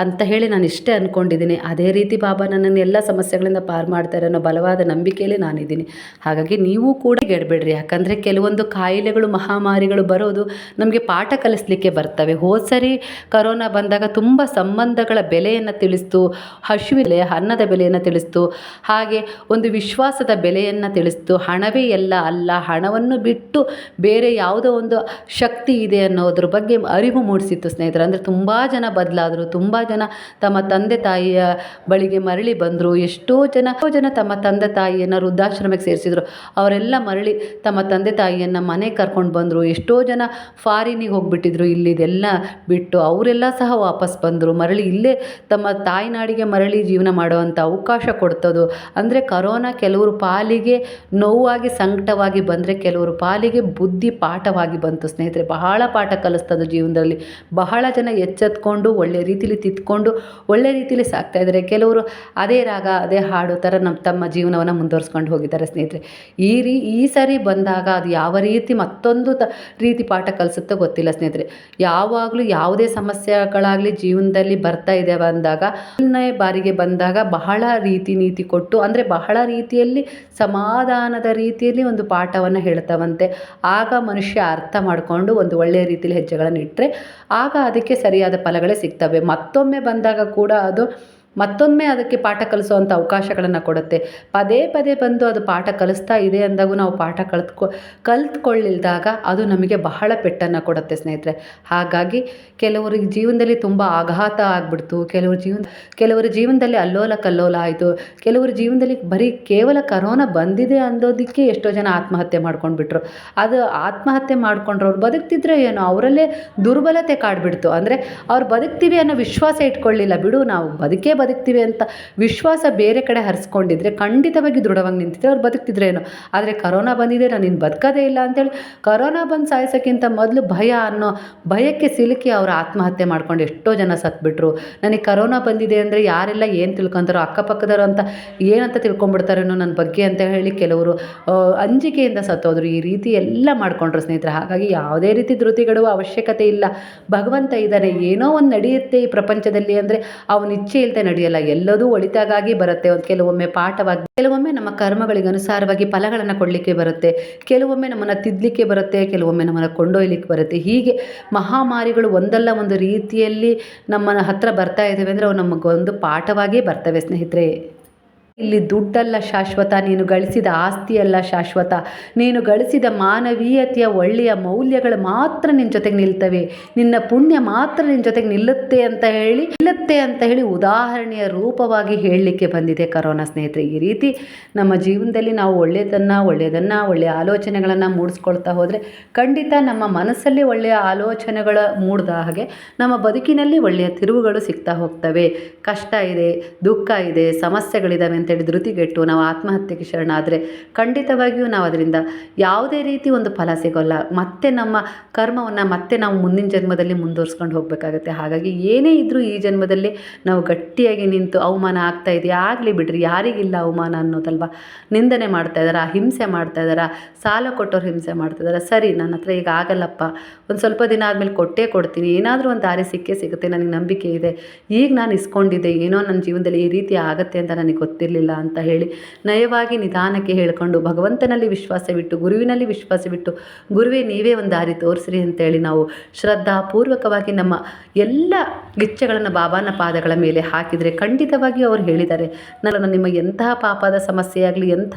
ಅಂತ ಹೇಳಿ ನಾನು ಇಷ್ಟೇ ಅಂದ್ಕೊಂಡಿದ್ದೀನಿ ಅದೇ ರೀತಿ ಬಾಬಾ ನನ್ನನ್ನು ಎಲ್ಲ ಸಮಸ್ಯೆಗಳಿಂದ ಪಾರು ಮಾಡ್ತಾರೆ ಅನ್ನೋ ಬಲವಾದ ನಂಬಿಕೆಯಲ್ಲಿ ನಾನಿದ್ದೀನಿ. ಹಾಗಾಗಿ ನೀವು ಕೂಡ ಗೆಡಬೇಡ್ರಿ. ಯಾಕಂದರೆ ಕೆಲವೊಂದು ಕಾಯಿಲೆಗಳು, ಮಹಾಮಾರಿಗಳು ಬರೋದು ನಮಗೆ ಪಾಠ ಕಲಿಸ್ಲಿಕ್ಕೆ ಬರ್ತವೆ. ಹೋದ ಸರಿ ಕರೋನಾ ಬಂದಾಗ ತುಂಬ ಸಂಬಂಧಗಳ ಬೆಲೆಯನ್ನು ತಿಳಿಸ್ತು ಹಸುವಿಲೆ ಅನ್ನದ ಬೆಲೆಯನ್ನು ತಿಳಿಸ್ತು, ಹಾಗೆ ಒಂದು ವಿಶ್ವಾಸದ ಬೆಲೆಯನ್ನು ತಿಳಿಸ್ತು. ಹಣವೇ ಎಲ್ಲ ಅಲ್ಲ. ಹಣವನ್ನು ಬಿಟ್ಟು ಬೇರೆ ಯಾವುದೋ ಒಂದು ಶಕ್ತಿ ಇದೆ ಅನ್ನೋದ್ರ ಬಗ್ಗೆ ಅರಿವು ಮೂಡಿಸಿತ್ತು ಸ್ನೇಹಿತರೆ. ಅಂದರೆ ತುಂಬ ಜನ ಬದಲಾದರು, ತುಂಬ ಜನ ತಮ್ಮ ತಂದೆ ತಾಯಿಯ ಬಳಿಗೆ ಮರಳಿ ಬಂದರು. ಎಷ್ಟೋ ಜನ ಜನ ತಮ್ಮ ತಂದೆ ತಾಯಿಯನ್ನು ವೃದ್ಧಾಶ್ರಮಕ್ಕೆ ಸೇರಿಸಿದ್ರು. ಅವರೆಲ್ಲ ಮರಳಿ ತಮ್ಮ ತಂದೆ ತಾಯಿಯನ್ನು ಮನೆಗೆ ಕರ್ಕೊಂಡು ಬಂದರು. ಎಷ್ಟೋ ಜನ ಫಾರಿನಿಗೆ ಹೋಗಿಬಿಟ್ಟಿದ್ರು. ಇಲ್ಲಿದೆಲ್ಲ ಬಿಟ್ಟು ಅವರೆಲ್ಲ ಸಹ ವಾಪಸ್ ಬಂದರು. ಮರಳಿ ಇಲ್ಲೇ ತಮ್ಮ ತಾಯ್ನಾಡಿಗೆ ಮರಳಿ ಜೀವನ ಮಾಡುವಂಥ ಅವಕಾಶ ಕೊಡ್ತದು. ಅಂದರೆ ಕರೋನಾ ಕೆಲವರು ಪಾಲಿಗೆ ನೋವಾಗಿ ಸಂಕಟವಾಗಿ ಬಂದರೆ ಕೆಲವರು ಪಾಲಿಗೆ ಬುದ್ಧಿ ಪಾಠವಾಗಿ ಬಂತು. ಸ್ನೇಹಿತರೆ, ಬಹಳ ಪಾಠ ಕಲಿಸ್ತದೆ ಜೀವನದಲ್ಲಿ. ಬಹಳ ಜನ ಎಚ್ಚೆತ್ಕೊಂಡು ಒಳ್ಳೆ ರೀತಿಲಿ ತಿದ್ಕೊಂಡು ಒಳ್ಳೆ ರೀತಿಯಲ್ಲಿ ಸಾಕ್ತಾ ಇದ್ದಾರೆ. ಕೆಲವರು ಅದೇ ರಾಗ, ಅದೇ ಹಾಡು ಥರ ನಮ್ಮ ತಮ್ಮ ಜೀವನವನ್ನು ಮುಂದುವರ್ಸ್ಕೊಂಡು ಹೋಗಿದ್ದಾರೆ ಸ್ನೇಹಿತರೆ. ಈ ರೀ, ಈ ಸಾರಿ ಬಂದಾಗ ಅದು ಯಾವ ರೀತಿ ಮತ್ತೊಂದು ತ, ರೀತಿ ಪಾಠ ಕಲಿಸುತ್ತೋ ಗೊತ್ತಿಲ್ಲ ಸ್ನೇಹಿತರೆ. ಯಾವಾಗಲೂ ಯಾವುದೇ ಸಮಸ್ಯೆಗಳಾಗಲಿ ಜೀವನದಲ್ಲಿ ಬರ್ತಾ ಇದೆ ಬಂದಾಗ ಮೊದಲನೇ ಬಾರಿಗೆ ಬಂದಾಗ ಬಹಳ ರೀತಿ ನೀತಿ ಕೊಟ್ಟು, ಅಂದರೆ ಬಹಳ ರೀತಿಯಲ್ಲಿ ಸಮಾಧಾನದ ರೀತಿಯಲ್ಲಿ ಒಂದು ಪಾಠವನ್ನು ಹೇಳ್ತಾವಂತೆ. ಆಗ ಮನುಷ್ಯ ಅರ್ಥ ಮಾಡಿಕೊಂಡು ಒಂದು ಒಳ್ಳೆಯ ರೀತಿಯಲ್ಲಿ ಹೆಜ್ಜೆಗಳನ್ನು ಇಟ್ಟರೆ ಆಗ ಅದಕ್ಕೆ ಸರಿಯಾದ ಫಲಗಳೇ ಸಿಗ್ತವೆ. ಮತ್ತೊಮ್ಮೆ ಬಂದಾಗ ಕೂಡ ಅದು ಮತ್ತೊಮ್ಮೆ ಅದಕ್ಕೆ ಪಾಠ ಕಲಿಸುವಂಥ ಅವಕಾಶಗಳನ್ನು ಕೊಡುತ್ತೆ. ಪದೇ ಪದೇ ಬಂದು ಅದು ಪಾಠ ಕಲಿಸ್ತಾ ಇದೆ ಅಂದಾಗೂ ನಾವು ಪಾಠ ಕಲಿತ್ಕೊ, ಕಲ್ತ್ಕೊಳ್ಳಿಲ್ದಾಗ ಅದು ನಮಗೆ ಬಹಳ ಪೆಟ್ಟನ್ನು ಕೊಡುತ್ತೆ ಸ್ನೇಹಿತರೆ. ಹಾಗಾಗಿ ಕೆಲವರಿಗೆ ಜೀವನದಲ್ಲಿ ತುಂಬ ಆಘಾತ ಆಗಿಬಿಡ್ತು. ಕೆಲವ್ರ ಜೀವನ, ಕೆಲವರ ಜೀವನದಲ್ಲಿ ಅಲ್ಲೋಲ ಕಲ್ಲೋಲ ಆಯಿತು. ಕೆಲವರ ಜೀವನದಲ್ಲಿ ಬರೀ ಕೇವಲ ಕರೋನಾ ಬಂದಿದೆ ಅನ್ನೋದಕ್ಕೆ ಎಷ್ಟೋ ಜನ ಆತ್ಮಹತ್ಯೆ ಮಾಡ್ಕೊಂಡ್ಬಿಟ್ರು. ಅದು ಆತ್ಮಹತ್ಯೆ ಮಾಡ್ಕೊಂಡ್ರು ಅವ್ರು ಬದುಕ್ತಿದ್ರೆ ಏನೋ? ಅವರಲ್ಲೇ ದುರ್ಬಲತೆ ಕಾಡ್ಬಿಡ್ತು. ಅಂದರೆ ಅವ್ರು ಬದುಕ್ತೀವಿ ಅನ್ನೋ ವಿಶ್ವಾಸ ಇಟ್ಕೊಳ್ಳಿಲ್ಲ. ಬಿಡು, ನಾವು ಬದುಕೇ ಬದುಕ್ತೀವಿ ಅಂತ ವಿಶ್ವಾಸ ಬೇರೆ ಕಡೆ ಹರಿಸ್ಕೊಂಡಿದ್ರೆ ಖಂಡಿತವಾಗಿ ದೃಢವಾಗಿ ನಿಂತಿದ್ರೆ ಅವ್ರು ಏನು? ಆದರೆ ಕರೋನಾ ಬಂದಿದೆ, ನಾನು ಇನ್ನು ಬದುಕೋದೇ ಇಲ್ಲ ಅಂತೇಳಿ ಕರೋನಾ ಬಂದು ಸಾಯಿಸೋಕ್ಕಿಂತ ಮೊದಲು ಭಯ ಅನ್ನೋ ಭಯಕ್ಕೆ ಸಿಲುಕಿ ಅವರು ಆತ್ಮಹತ್ಯೆ ಮಾಡ್ಕೊಂಡು ಎಷ್ಟೋ ಜನ ಸತ್ಬಿಟ್ರು. ನನಗೆ ಕರೋನಾ ಬಂದಿದೆ ಅಂದರೆ ಯಾರೆಲ್ಲ ಏನು ತಿಳ್ಕೊತಾರೋ, ಅಕ್ಕಪಕ್ಕದವರು ಅಂತ ಏನಂತ ತಿಳ್ಕೊಂಬಿಡ್ತಾರೇನೋ ನನ್ನ ಬಗ್ಗೆ ಅಂತ ಹೇಳಿ ಕೆಲವರು ಅಂಜಿಕೆಯಿಂದ ಸತ್ತೋದ್ರು. ಈ ರೀತಿ ಎಲ್ಲ ಮಾಡ್ಕೊಂಡ್ರು ಸ್ನೇಹಿತರೆ. ಹಾಗಾಗಿ ಯಾವುದೇ ರೀತಿ ಧೃತಿಗಳು ಅವಶ್ಯಕತೆ ಇಲ್ಲ. ಭಗವಂತ ಇದ್ದಾನೆ ಏನೋ ಒಂದು ನಡೆಯುತ್ತೆ ಈ ಪ್ರಪಂಚದಲ್ಲಿ ಅಂದರೆ ಅವನ ಇಚ್ಛೆ ಇಲ್ಲದೆ ನಡೆಯಲ್ಲ ಎಲ್ಲದೂ ಒಳಿತಾಗಾಗಿ ಬರುತ್ತೆ. ಒಂದು ಕೆಲವೊಮ್ಮೆ ಪಾಠವಾಗಿ, ಕೆಲವೊಮ್ಮೆ ನಮ್ಮ ಕರ್ಮಗಳಿಗೆ ಅನುಸಾರವಾಗಿ ಫಲಗಳನ್ನು ಕೊಡಲಿಕ್ಕೆ ಬರುತ್ತೆ. ಕೆಲವೊಮ್ಮೆ ನಮ್ಮನ್ನು ತಿದ್ದಲಿಕ್ಕೆ ಬರುತ್ತೆ, ಕೆಲವೊಮ್ಮೆ ನಮ್ಮನ್ನು ಕೊಂಡೊಯ್ಲಿಕ್ಕೆ ಬರುತ್ತೆ. ಹೀಗೆ ಮಹಾಮಾರಿಗಳು ಒಂದಲ್ಲ ಒಂದು ರೀತಿಯಲ್ಲಿ ನಮ್ಮನ್ನು ಹತ್ರ ಬರ್ತಾ ಇದ್ದಾವೆ ಅಂದರೆ ಅವು ನಮಗೊಂದು ಪಾಠವಾಗಿಯೇ ಬರ್ತವೆ ಸ್ನೇಹಿತರೆ. ಇಲ್ಲಿ ದುಡ್ಡಲ್ಲ ಶಾಶ್ವತ, ನೀನು ಗಳಿಸಿದ ಆಸ್ತಿಯಲ್ಲ ಶಾಶ್ವತ. ನೀನು ಗಳಿಸಿದ ಮಾನವೀಯತೆಯ ಒಳ್ಳೆಯ ಮೌಲ್ಯಗಳು ಮಾತ್ರ ನಿನ್ನ ಜೊತೆಗೆ ನಿಲ್ತವೆ. ನಿನ್ನ ಪುಣ್ಯ ಮಾತ್ರ ನಿನ್ನ ಜೊತೆಗೆ ನಿಲ್ಲುತ್ತೆ ಅಂತ ಹೇಳಿ, ನಿಲ್ಲುತ್ತೆ ಅಂತ ಹೇಳಿ ಉದಾಹರಣೆಯ ರೂಪವಾಗಿ ಹೇಳಲಿಕ್ಕೆ ಬಂದಿದೆ ಕರೋನಾ ಸ್ನೇಹಿತರೆ. ಈ ರೀತಿ ನಮ್ಮ ಜೀವನದಲ್ಲಿ ನಾವು ಒಳ್ಳೆಯದನ್ನು ಒಳ್ಳೆಯದನ್ನು, ಒಳ್ಳೆಯ ಆಲೋಚನೆಗಳನ್ನು ಮೂಡಿಸ್ಕೊಳ್ತಾ ಹೋದರೆ ಖಂಡಿತ ನಮ್ಮ ಮನಸ್ಸಲ್ಲಿ ಒಳ್ಳೆಯ ಆಲೋಚನೆಗಳ ಮೂಡಿದ ಹಾಗೆ ನಮ್ಮ ಬದುಕಿನಲ್ಲಿ ಒಳ್ಳೆಯ ತಿರುವುಗಳು ಸಿಗ್ತಾ ಹೋಗ್ತವೆ. ಕಷ್ಟ ಇದೆ, ದುಃಖ ಇದೆ ಸಮಸ್ಯೆಗಳಿದ್ದಾವೆ ಅಂತೇಳಿ ಧೃತಿಗೆಟ್ಟು ನಾವು ಆತ್ಮಹತ್ಯೆಗೆ ಶರಣಾದರೆ ಖಂಡಿತವಾಗಿಯೂ ನಾವು ಅದರಿಂದ ಯಾವುದೇ ರೀತಿ ಒಂದು ಫಲ ಸಿಗೋಲ್ಲ. ಮತ್ತೆ ನಮ್ಮ ಕರ್ಮವನ್ನು ಮತ್ತೆ ನಾವು ಮುಂದಿನ ಜನ್ಮದಲ್ಲಿ ಮುಂದುವರ್ಸ್ಕೊಂಡು ಹೋಗಬೇಕಾಗತ್ತೆ. ಹಾಗಾಗಿ ಏನೇ ಇದ್ದರೂ ಈ ಜನ್ಮದಲ್ಲಿ ನಾವು ಗಟ್ಟಿಯಾಗಿ ನಿಂತು ಅವಮಾನ ಆಗ್ತಾ ಇದೆಯಾ? ಆಗಲಿ ಬಿಡ್ರಿ, ಯಾರಿಗಿಲ್ಲ ಅವಮಾನ ಅನ್ನೋದಲ್ವ? ನಿಂದನೆ ಮಾಡ್ತಾ ಇದ್ದಾರಾ ಹಿಂಸೆ ಮಾಡ್ತಾ ಇದ್ದಾರಾ ಸಾಲ ಕೊಟ್ಟವ್ರು ಹಿಂಸೆ ಮಾಡ್ತಾ ಇದ್ದಾರಾ ಸರಿ, ನನ್ನ ಹತ್ರ ಈಗ ಆಗಲ್ಲಪ್ಪ. ಒಂದು ಸ್ವಲ್ಪ ದಿನ ಆದಮೇಲೆ ಕೊಟ್ಟೇ ಕೊಡ್ತೀನಿ. ಏನಾದರೂ ಒಂದು ದಾರಿ ಸಿಕ್ಕೇ ಸಿಗುತ್ತೆ. ನನಗೆ ನಂಬಿಕೆ ಇದೆ. ಈಗ ನಾನು ಇಸ್ಕೊಂಡಿದ್ದೆ. ಏನೋ ನನ್ನ ಜೀವನದಲ್ಲಿ ಈ ರೀತಿ ಆಗುತ್ತೆ ಅಂತ ನನಗೆ ಗೊತ್ತಿರಲಿಲ್ಲ ಅಂತ ಹೇಳಿ ನಯವಾಗಿ ನಿಧಾನಕ್ಕೆ ಹೇಳ್ಕೊಂಡು ಭಗವಂತನಲ್ಲಿ ವಿಶ್ವಾಸವಿಟ್ಟು, ಗುರುವಿನಲ್ಲಿ ವಿಶ್ವಾಸವಿಟ್ಟು, ಗುರುವೇ ನೀವೇ ಒಂದು ದಾರಿ ತೋರಿಸ್ರಿ ಅಂತೇಳಿ ನಾವು ಶ್ರದ್ಧಾಪೂರ್ವಕವಾಗಿ ನಮ್ಮ ಎಲ್ಲ ಇಚ್ಛೆಗಳನ್ನು ಬಾಬಾನ ಪಾದಗಳ ಮೇಲೆ ಹಾಕಿದರೆ ಖಂಡಿತವಾಗಿಯೂ ಅವರು ಹೇಳಿದ್ದಾರೆ ನನ್ನ ನಿಮ್ಮ ಎಂತಹ ಪಾಪದ ಸಮಸ್ಯೆಯಾಗಲಿ ಎಂಥ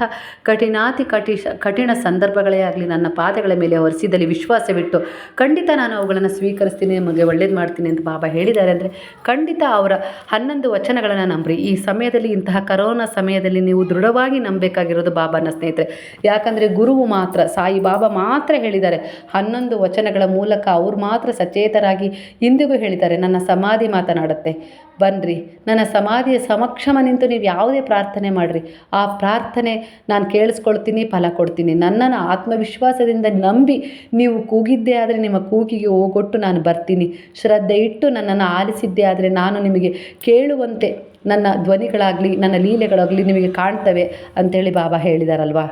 ಕಠಿಣಾತಿ ಕಠಿಣ ಕಠಿಣ ಸಂದರ್ಭಗಳೇ ಆಗಲಿ ನನ್ನ ಪಾದಗಳ ಮೇಲೆ ಹೊರಿಸಿದಲ್ಲಿ ವಿಶ್ವಾಸವಿಟ್ಟು ಖಂಡಿತ ನಾನು ಅವುಗಳನ್ನು ಸ್ವೀಕರಿಸ್ತೀನಿ, ನಿಮಗೆ ಒಳ್ಳೇದು ಮಾಡ್ತೀನಿ ಅಂತ ಬಾಬಾ ಹೇಳಿದ್ದಾರೆ. ಅಂದರೆ ಖಂಡಿತ ಅವರ ಹನ್ನೊಂದು ವಚನಗಳನ್ನು ನಂಬ್ರಿ. ಈ ಸಮಯದಲ್ಲಿ ಇಂತಹ ಕರೋನಾ ಸಮಯದಲ್ಲಿ ನೀವು ದೃಢವಾಗಿ ನಂಬಬೇಕಾಗಿರೋದು ಬಾಬಾನ ಸ್ನೇಹಿತರೆ. ಯಾಕಂದರೆ ಗುರುವು ಮಾತ್ರ, ಸಾಯಿ ಬಾಬಾ ಮಾತ್ರ ಹೇಳಿದ್ದಾರೆ. ಹನ್ನೊಂದು ವಚನಗಳ ಮೂಲಕ ಅವ್ರು ಮಾತ್ರ ಸಚೇತರಾಗಿ ಇಂದಿಗೂ ಹೇಳಿದ್ದಾರೆ. ನನ್ನ ಸಮಾಧಿ ಮಾತನಾಡುತ್ತೆ. ಬನ್ನಿರಿ ನನ್ನ ಸಮಾಧಿಯ ಸಮಕ್ಷಮ ನಿಂತು ನೀವು ಯಾವುದೇ ಪ್ರಾರ್ಥನೆ ಮಾಡಿರಿ. ಆ ಪ್ರಾರ್ಥನೆ ನಾನು ಕೇಳಿಸ್ಕೊಳ್ತೀನಿ, ಫಲ ಕೊಡ್ತೀನಿ. ನನ್ನನ್ನು ಆತ್ಮವಿಶ್ವಾಸದಿಂದ ನಂಬಿ ನೀವು ಕೂಗಿದ್ದೇ ಆದರೆ ನಿಮ್ಮ ಕೂಗಿಗೆ ಹೋಗೊಟ್ಟು ನಾನು ಬರ್ತೀನಿ. ಶ್ರದ್ಧೆ ಇಟ್ಟು ನನ್ನನ್ನು ಆಲಿಸಿದ್ದೇ ಆದರೆ ನಾನು ನಿಮಗೆ ಕೇಳುವಂತೆ ನನ್ನ ಧ್ವನಿಗಳಾಗಲಿ, ನನ್ನ ಲೀಲೆಗಳಾಗಲಿ ನಿಮಗೆ ಕಾಣ್ತವೆ ಅಂತೇಳಿ ಬಾಬಾ ಹೇಳಿದಾರಲ್ವಾ?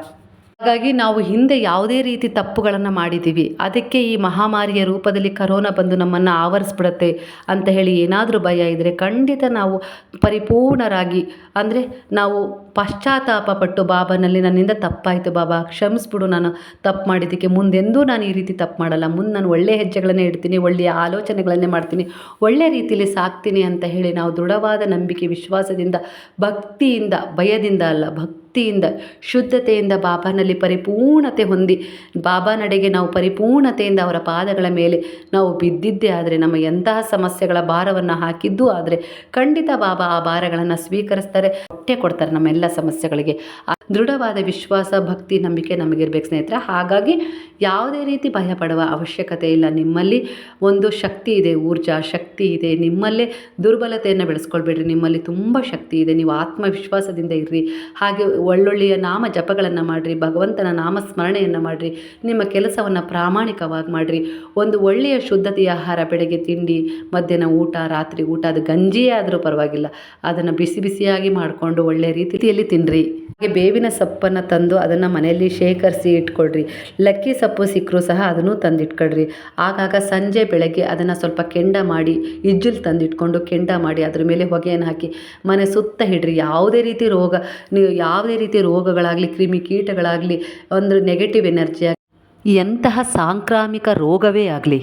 ಹಾಗಾಗಿ ನಾವು ಹಿಂದೆ ಯಾವುದೇ ರೀತಿ ತಪ್ಪುಗಳನ್ನು ಮಾಡಿದ್ದೀವಿ ಅದಕ್ಕೆ ಈ ಮಹಾಮಾರಿಯ ರೂಪದಲ್ಲಿ ಕರೋನಾ ಬಂದು ನಮ್ಮನ್ನು ಆವರಿಸ್ಬಿಡತ್ತೆ ಅಂತ ಹೇಳಿ ಏನಾದರೂ ಭಯ ಇದ್ದರೆ ಖಂಡಿತ ನಾವು ಪರಿಪೂರ್ಣರಾಗಿ, ಅಂದರೆ ನಾವು ಪಶ್ಚಾತ್ತಾಪ ಪಟ್ಟು ಬಾಬಾನಲ್ಲಿ ನನ್ನಿಂದ ತಪ್ಪಾಯಿತು ಬಾಬಾ, ಕ್ಷಮಿಸ್ಬಿಡು ನಾನು ತಪ್ಪು ಮಾಡಿದ್ದಕ್ಕೆ. ಮುಂದೆಂದೂ ನಾನು ಈ ರೀತಿ ತಪ್ಪು ಮಾಡಲ್ಲ. ಮುಂದೆ ನಾನು ಒಳ್ಳೆಯ ಹೆಜ್ಜೆಗಳನ್ನೇ ಇಡ್ತೀನಿ, ಒಳ್ಳೆಯ ಆಲೋಚನೆಗಳನ್ನೇ ಮಾಡ್ತೀನಿ ಒಳ್ಳೆಯ ರೀತಿಯಲ್ಲಿ ಸಾಕ್ತೀನಿ ಅಂತ ಹೇಳಿ ನಾವು ದೃಢವಾದ ನಂಬಿಕೆ, ವಿಶ್ವಾಸದಿಂದ, ಭಕ್ತಿಯಿಂದ, ಭಯದಿಂದ ಅಲ್ಲ ಭಕ್ತಿಯಿಂದ, ಶುದ್ಧತೆಯಿಂದ ಬಾಬಾನಲ್ಲಿ ಪರಿಪೂರ್ಣತೆ ಹೊಂದಿ ಬಾಬಾ ನಡೆಗೆ ನಾವು ಪರಿಪೂರ್ಣತೆಯಿಂದ ಅವರ ಪಾದಗಳ ಮೇಲೆ ನಾವು ಬಿದ್ದಿದ್ದೇ ಆದರೆ, ನಮ್ಮ ಎಂತಹ ಸಮಸ್ಯೆಗಳ ಭಾರವನ್ನು ಹಾಕಿದ್ದು ಆದರೆ, ಖಂಡಿತ ಬಾಬಾ ಆ ಭಾರಗಳನ್ನು ಸ್ವೀಕರಿಸ್ತಾರೆ, ಹೊಟ್ಟೆ ಕೊಡ್ತಾರೆ ನಮ್ಮೆಲ್ಲ ಸಮಸ್ಯೆಗಳಿಗೆ. ದೃಢವಾದ ವಿಶ್ವಾಸ, ಭಕ್ತಿ, ನಂಬಿಕೆ ನಮಗಿರ್ಬೇಕು ಸ್ನೇಹಿತರೆ. ಹಾಗಾಗಿ ಯಾವುದೇ ರೀತಿ ಭಯ ಪಡುವ ಅವಶ್ಯಕತೆ ಇಲ್ಲ. ನಿಮ್ಮಲ್ಲಿ ಒಂದು ಶಕ್ತಿ ಇದೆ, ಊರ್ಜಾ ಶಕ್ತಿ ಇದೆ. ನಿಮ್ಮಲ್ಲೇ ದುರ್ಬಲತೆಯನ್ನು ಬೆಳೆಸ್ಕೊಳ್ಬೇಡ್ರಿ. ನಿಮ್ಮಲ್ಲಿ ತುಂಬ ಶಕ್ತಿ ಇದೆ. ನೀವು ಆತ್ಮವಿಶ್ವಾಸದಿಂದ ಇರ್ರಿ. ಹಾಗೆ ಒಳ್ಳೊಳ್ಳೆಯ ನಾಮ ಜಪಗಳನ್ನು ಮಾಡಿರಿ, ಭಗವಂತನ ನಾಮ ಸ್ಮರಣೆಯನ್ನು ಮಾಡಿರಿ, ನಿಮ್ಮ ಕೆಲಸವನ್ನು ಪ್ರಾಮಾಣಿಕವಾಗಿ ಮಾಡಿರಿ. ಒಂದು ಒಳ್ಳೆಯ ಶುದ್ಧತೆಯ ಆಹಾರ, ಬೆಳಗ್ಗೆ ತಿಂಡಿ, ಮಧ್ಯಾಹ್ನ ಊಟ, ರಾತ್ರಿ ಊಟ, ಅದು ಗಂಜಿಯೇ ಆದರೂ ಪರವಾಗಿಲ್ಲ. ಅದನ್ನು ಬಿಸಿ ಬಿಸಿಯಾಗಿ ಮಾಡಿಕೊಂಡು ಒಳ್ಳೆಯ ರೀತಿಯಲ್ಲಿ ತಿನ್ನಿರಿ ಹಾಗೆ ಬೇವಿನ ಸೊಪ್ಪನ್ನು ತಂದು ಅದನ್ನು ಮನೆಯಲ್ಲಿ ಶೇಖರಿಸಿ ಇಟ್ಕೊಳ್ರಿ. ಲಕ್ಕಿ ಸೊಪ್ಪು ಸಿಕ್ಕರೂ ಸಹ ಅದನ್ನು ತಂದಿಟ್ಕೊಳ್ರಿ. ಆಗಾಗ ಸಂಜೆ ಬೆಳಗ್ಗೆ ಅದನ್ನು ಸ್ವಲ್ಪ ಕೆಂಡ ಮಾಡಿ, ಇಜ್ಜುಲ್ ತಂದಿಟ್ಕೊಂಡು ಕೆಂಡ ಮಾಡಿ ಅದ್ರ ಮೇಲೆ ಹೊಗೆಯನ್ನು ಹಾಕಿ ಮನೆ ಸುತ್ತ ಹಿಡ್ರಿ. ಯಾವುದೇ ರೀತಿ ರೋಗ, ನೀವು ಯಾವುದೇ ರೀತಿ ರೋಗಗಳಾಗಲಿ, ಕ್ರಿಮಿ ಕೀಟಗಳಾಗಲಿ, ಒಂದು ನೆಗೆಟಿವ್ ಎನರ್ಜಿ ಎಂತಹ ಸಾಂಕ್ರಾಮಿಕ ರೋಗವೇ ಆಗಲಿ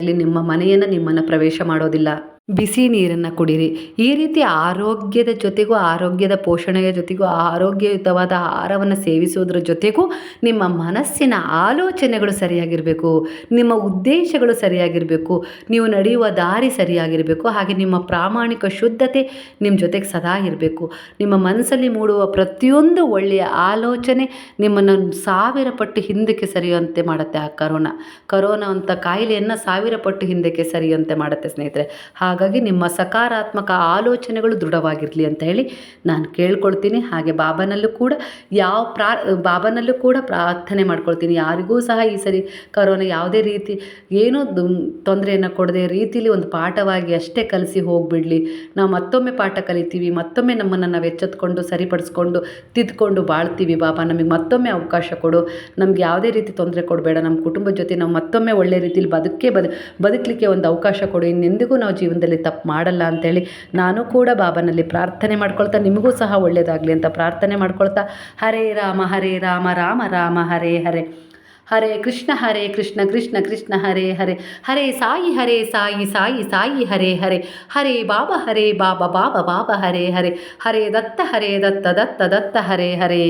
ಅಲ್ಲಿ ನಿಮ್ಮ ಮನೆಯನ್ನು ನಿಮ್ಮನ್ನು ಪ್ರವೇಶ ಮಾಡೋದಿಲ್ಲ. ಬಿಸಿ ನೀರನ್ನು ಕುಡೀರಿ. ಈ ರೀತಿ ಆರೋಗ್ಯದ ಜೊತೆಗೂ, ಆರೋಗ್ಯದ ಪೋಷಣೆಯ ಜೊತೆಗೂ, ಆರೋಗ್ಯಯುತವಾದ ಆಹಾರವನ್ನು ಸೇವಿಸುವುದರ ಜೊತೆಗೂ ನಿಮ್ಮ ಮನಸ್ಸಿನ ಆಲೋಚನೆಗಳು ಸರಿಯಾಗಿರಬೇಕು. ನಿಮ್ಮ ಉದ್ದೇಶಗಳು ಸರಿಯಾಗಿರಬೇಕು. ನೀವು ನಡೆಯುವ ದಾರಿ ಸರಿಯಾಗಿರಬೇಕು. ಹಾಗೆ ನಿಮ್ಮ ಪ್ರಾಮಾಣಿಕ ಶುದ್ಧತೆ ನಿಮ್ಮ ಜೊತೆಗೆ ಸದಾ ಇರಬೇಕು. ನಿಮ್ಮ ಮನಸ್ಸಲ್ಲಿ ಮೂಡುವ ಪ್ರತಿಯೊಂದು ಒಳ್ಳೆಯ ಆಲೋಚನೆ ನಿಮ್ಮನ್ನು ಸಾವಿರ ಪಟ್ಟು ಹಿಂದಕ್ಕೆ ಸರಿಯುವಂತೆ ಮಾಡುತ್ತೆ ಆ ಕರೋನಾ. ಕರೋನಾ ಅಂತ ಕಾಯಿಲೆಯನ್ನು ಸಾವಿರ ಪಟ್ಟು ಹಿಂದಕ್ಕೆ ಸರಿಯುವಂತೆ ಮಾಡುತ್ತೆ ಸ್ನೇಹಿತರೆ. ಹಾಗಾಗಿ ಹಾಗಾಗಿ ನಿಮ್ಮ ಸಕಾರಾತ್ಮಕ ಆಲೋಚನೆಗಳು ದೃಢವಾಗಿರಲಿ ಅಂತ ಹೇಳಿ ನಾನು ಕೇಳ್ಕೊಳ್ತೀನಿ. ಹಾಗೆ ಬಾಬನಲ್ಲೂ ಕೂಡ ಯಾವ ಪ್ರಾ, ಬಾಬನಲ್ಲೂ ಕೂಡ ಪ್ರಾರ್ಥನೆ ಮಾಡ್ಕೊಳ್ತೀನಿ. ಯಾರಿಗೂ ಸಹ ಈ ಸರಿ ಕರೋನಾ ಯಾವುದೇ ರೀತಿ ಏನೂ ತೊಂದರೆಯನ್ನು ಕೊಡದೆ ರೀತಿಲಿ ಒಂದು ಪಾಠವಾಗಿ ಅಷ್ಟೇ ಕಲಿಸಿ ಹೋಗಿಬಿಡಲಿ. ನಾವು ಮತ್ತೊಮ್ಮೆ ಪಾಠ ಕಲಿತೀವಿ. ಮತ್ತೊಮ್ಮೆ ನಮ್ಮನ್ನು ನಾವು ಎಚ್ಚೆತ್ಕೊಂಡು, ಸರಿಪಡಿಸ್ಕೊಂಡು, ತಿದ್ಕೊಂಡು ಬಾಳ್ತೀವಿ ಬಾಬಾ. ನಮಗೆ ಮತ್ತೊಮ್ಮೆ ಅವಕಾಶ ಕೊಡು. ನಮ್ಗೆ ಯಾವುದೇ ರೀತಿ ತೊಂದರೆ ಕೊಡಬೇಡ. ನಮ್ಮ ಕುಟುಂಬದ ಜೊತೆ ನಾವು ಮತ್ತೊಮ್ಮೆ ಒಳ್ಳೆ ರೀತಿಲಿ ಬದುಕೇ ಬದು, ಬದುಕಲಿಕ್ಕೆ ಒಂದು ಅವಕಾಶ ಕೊಡು. ಇನ್ನೆಂದಿಗೂ ನಾವು ಜೀವನದಲ್ಲಿ ತಪ್ಪು ಮಾಡಲ್ಲ ಅಂತೇಳಿ ನಾನು ಕೂಡ ಬಾಬನಲ್ಲಿ ಪ್ರಾರ್ಥನೆ ಮಾಡ್ಕೊಳ್ತಾ ನಿಮಗೂ ಸಹ ಒಳ್ಳೆಯದಾಗಲಿ ಅಂತ ಪ್ರಾರ್ಥನೆ ಮಾಡ್ಕೊಳ್ತಾ ಹರೇ ರಾಮ ಹರೇ ರಾಮ ರಾಮ ರಾಮ, ಹರೇ ಹರೇ. ಹರೇ ಕೃಷ್ಣ ಹರೇ ಕೃಷ್ಣ ಕೃಷ್ಣ ಕೃಷ್ಣ, ಹರೇ ಹರೇ. ಹರೇ ಸಾಯಿ ಹರೇ ಸಾಯಿ ಸಾಯಿ ಸಾಯಿ, ಹರೇ ಹರೇ. ಹರೇ ಬಾಬಾ ಹರೇ ಬಾಬಾ ಬಾಬಾ ಬಾಬಾ, ಹರೇ ಹರೇ. ಹರೇ ದತ್ತ ಹರೇ ದತ್ತ ದತ್ತ ದತ್ತ, ಹರೇ ಹರೇ.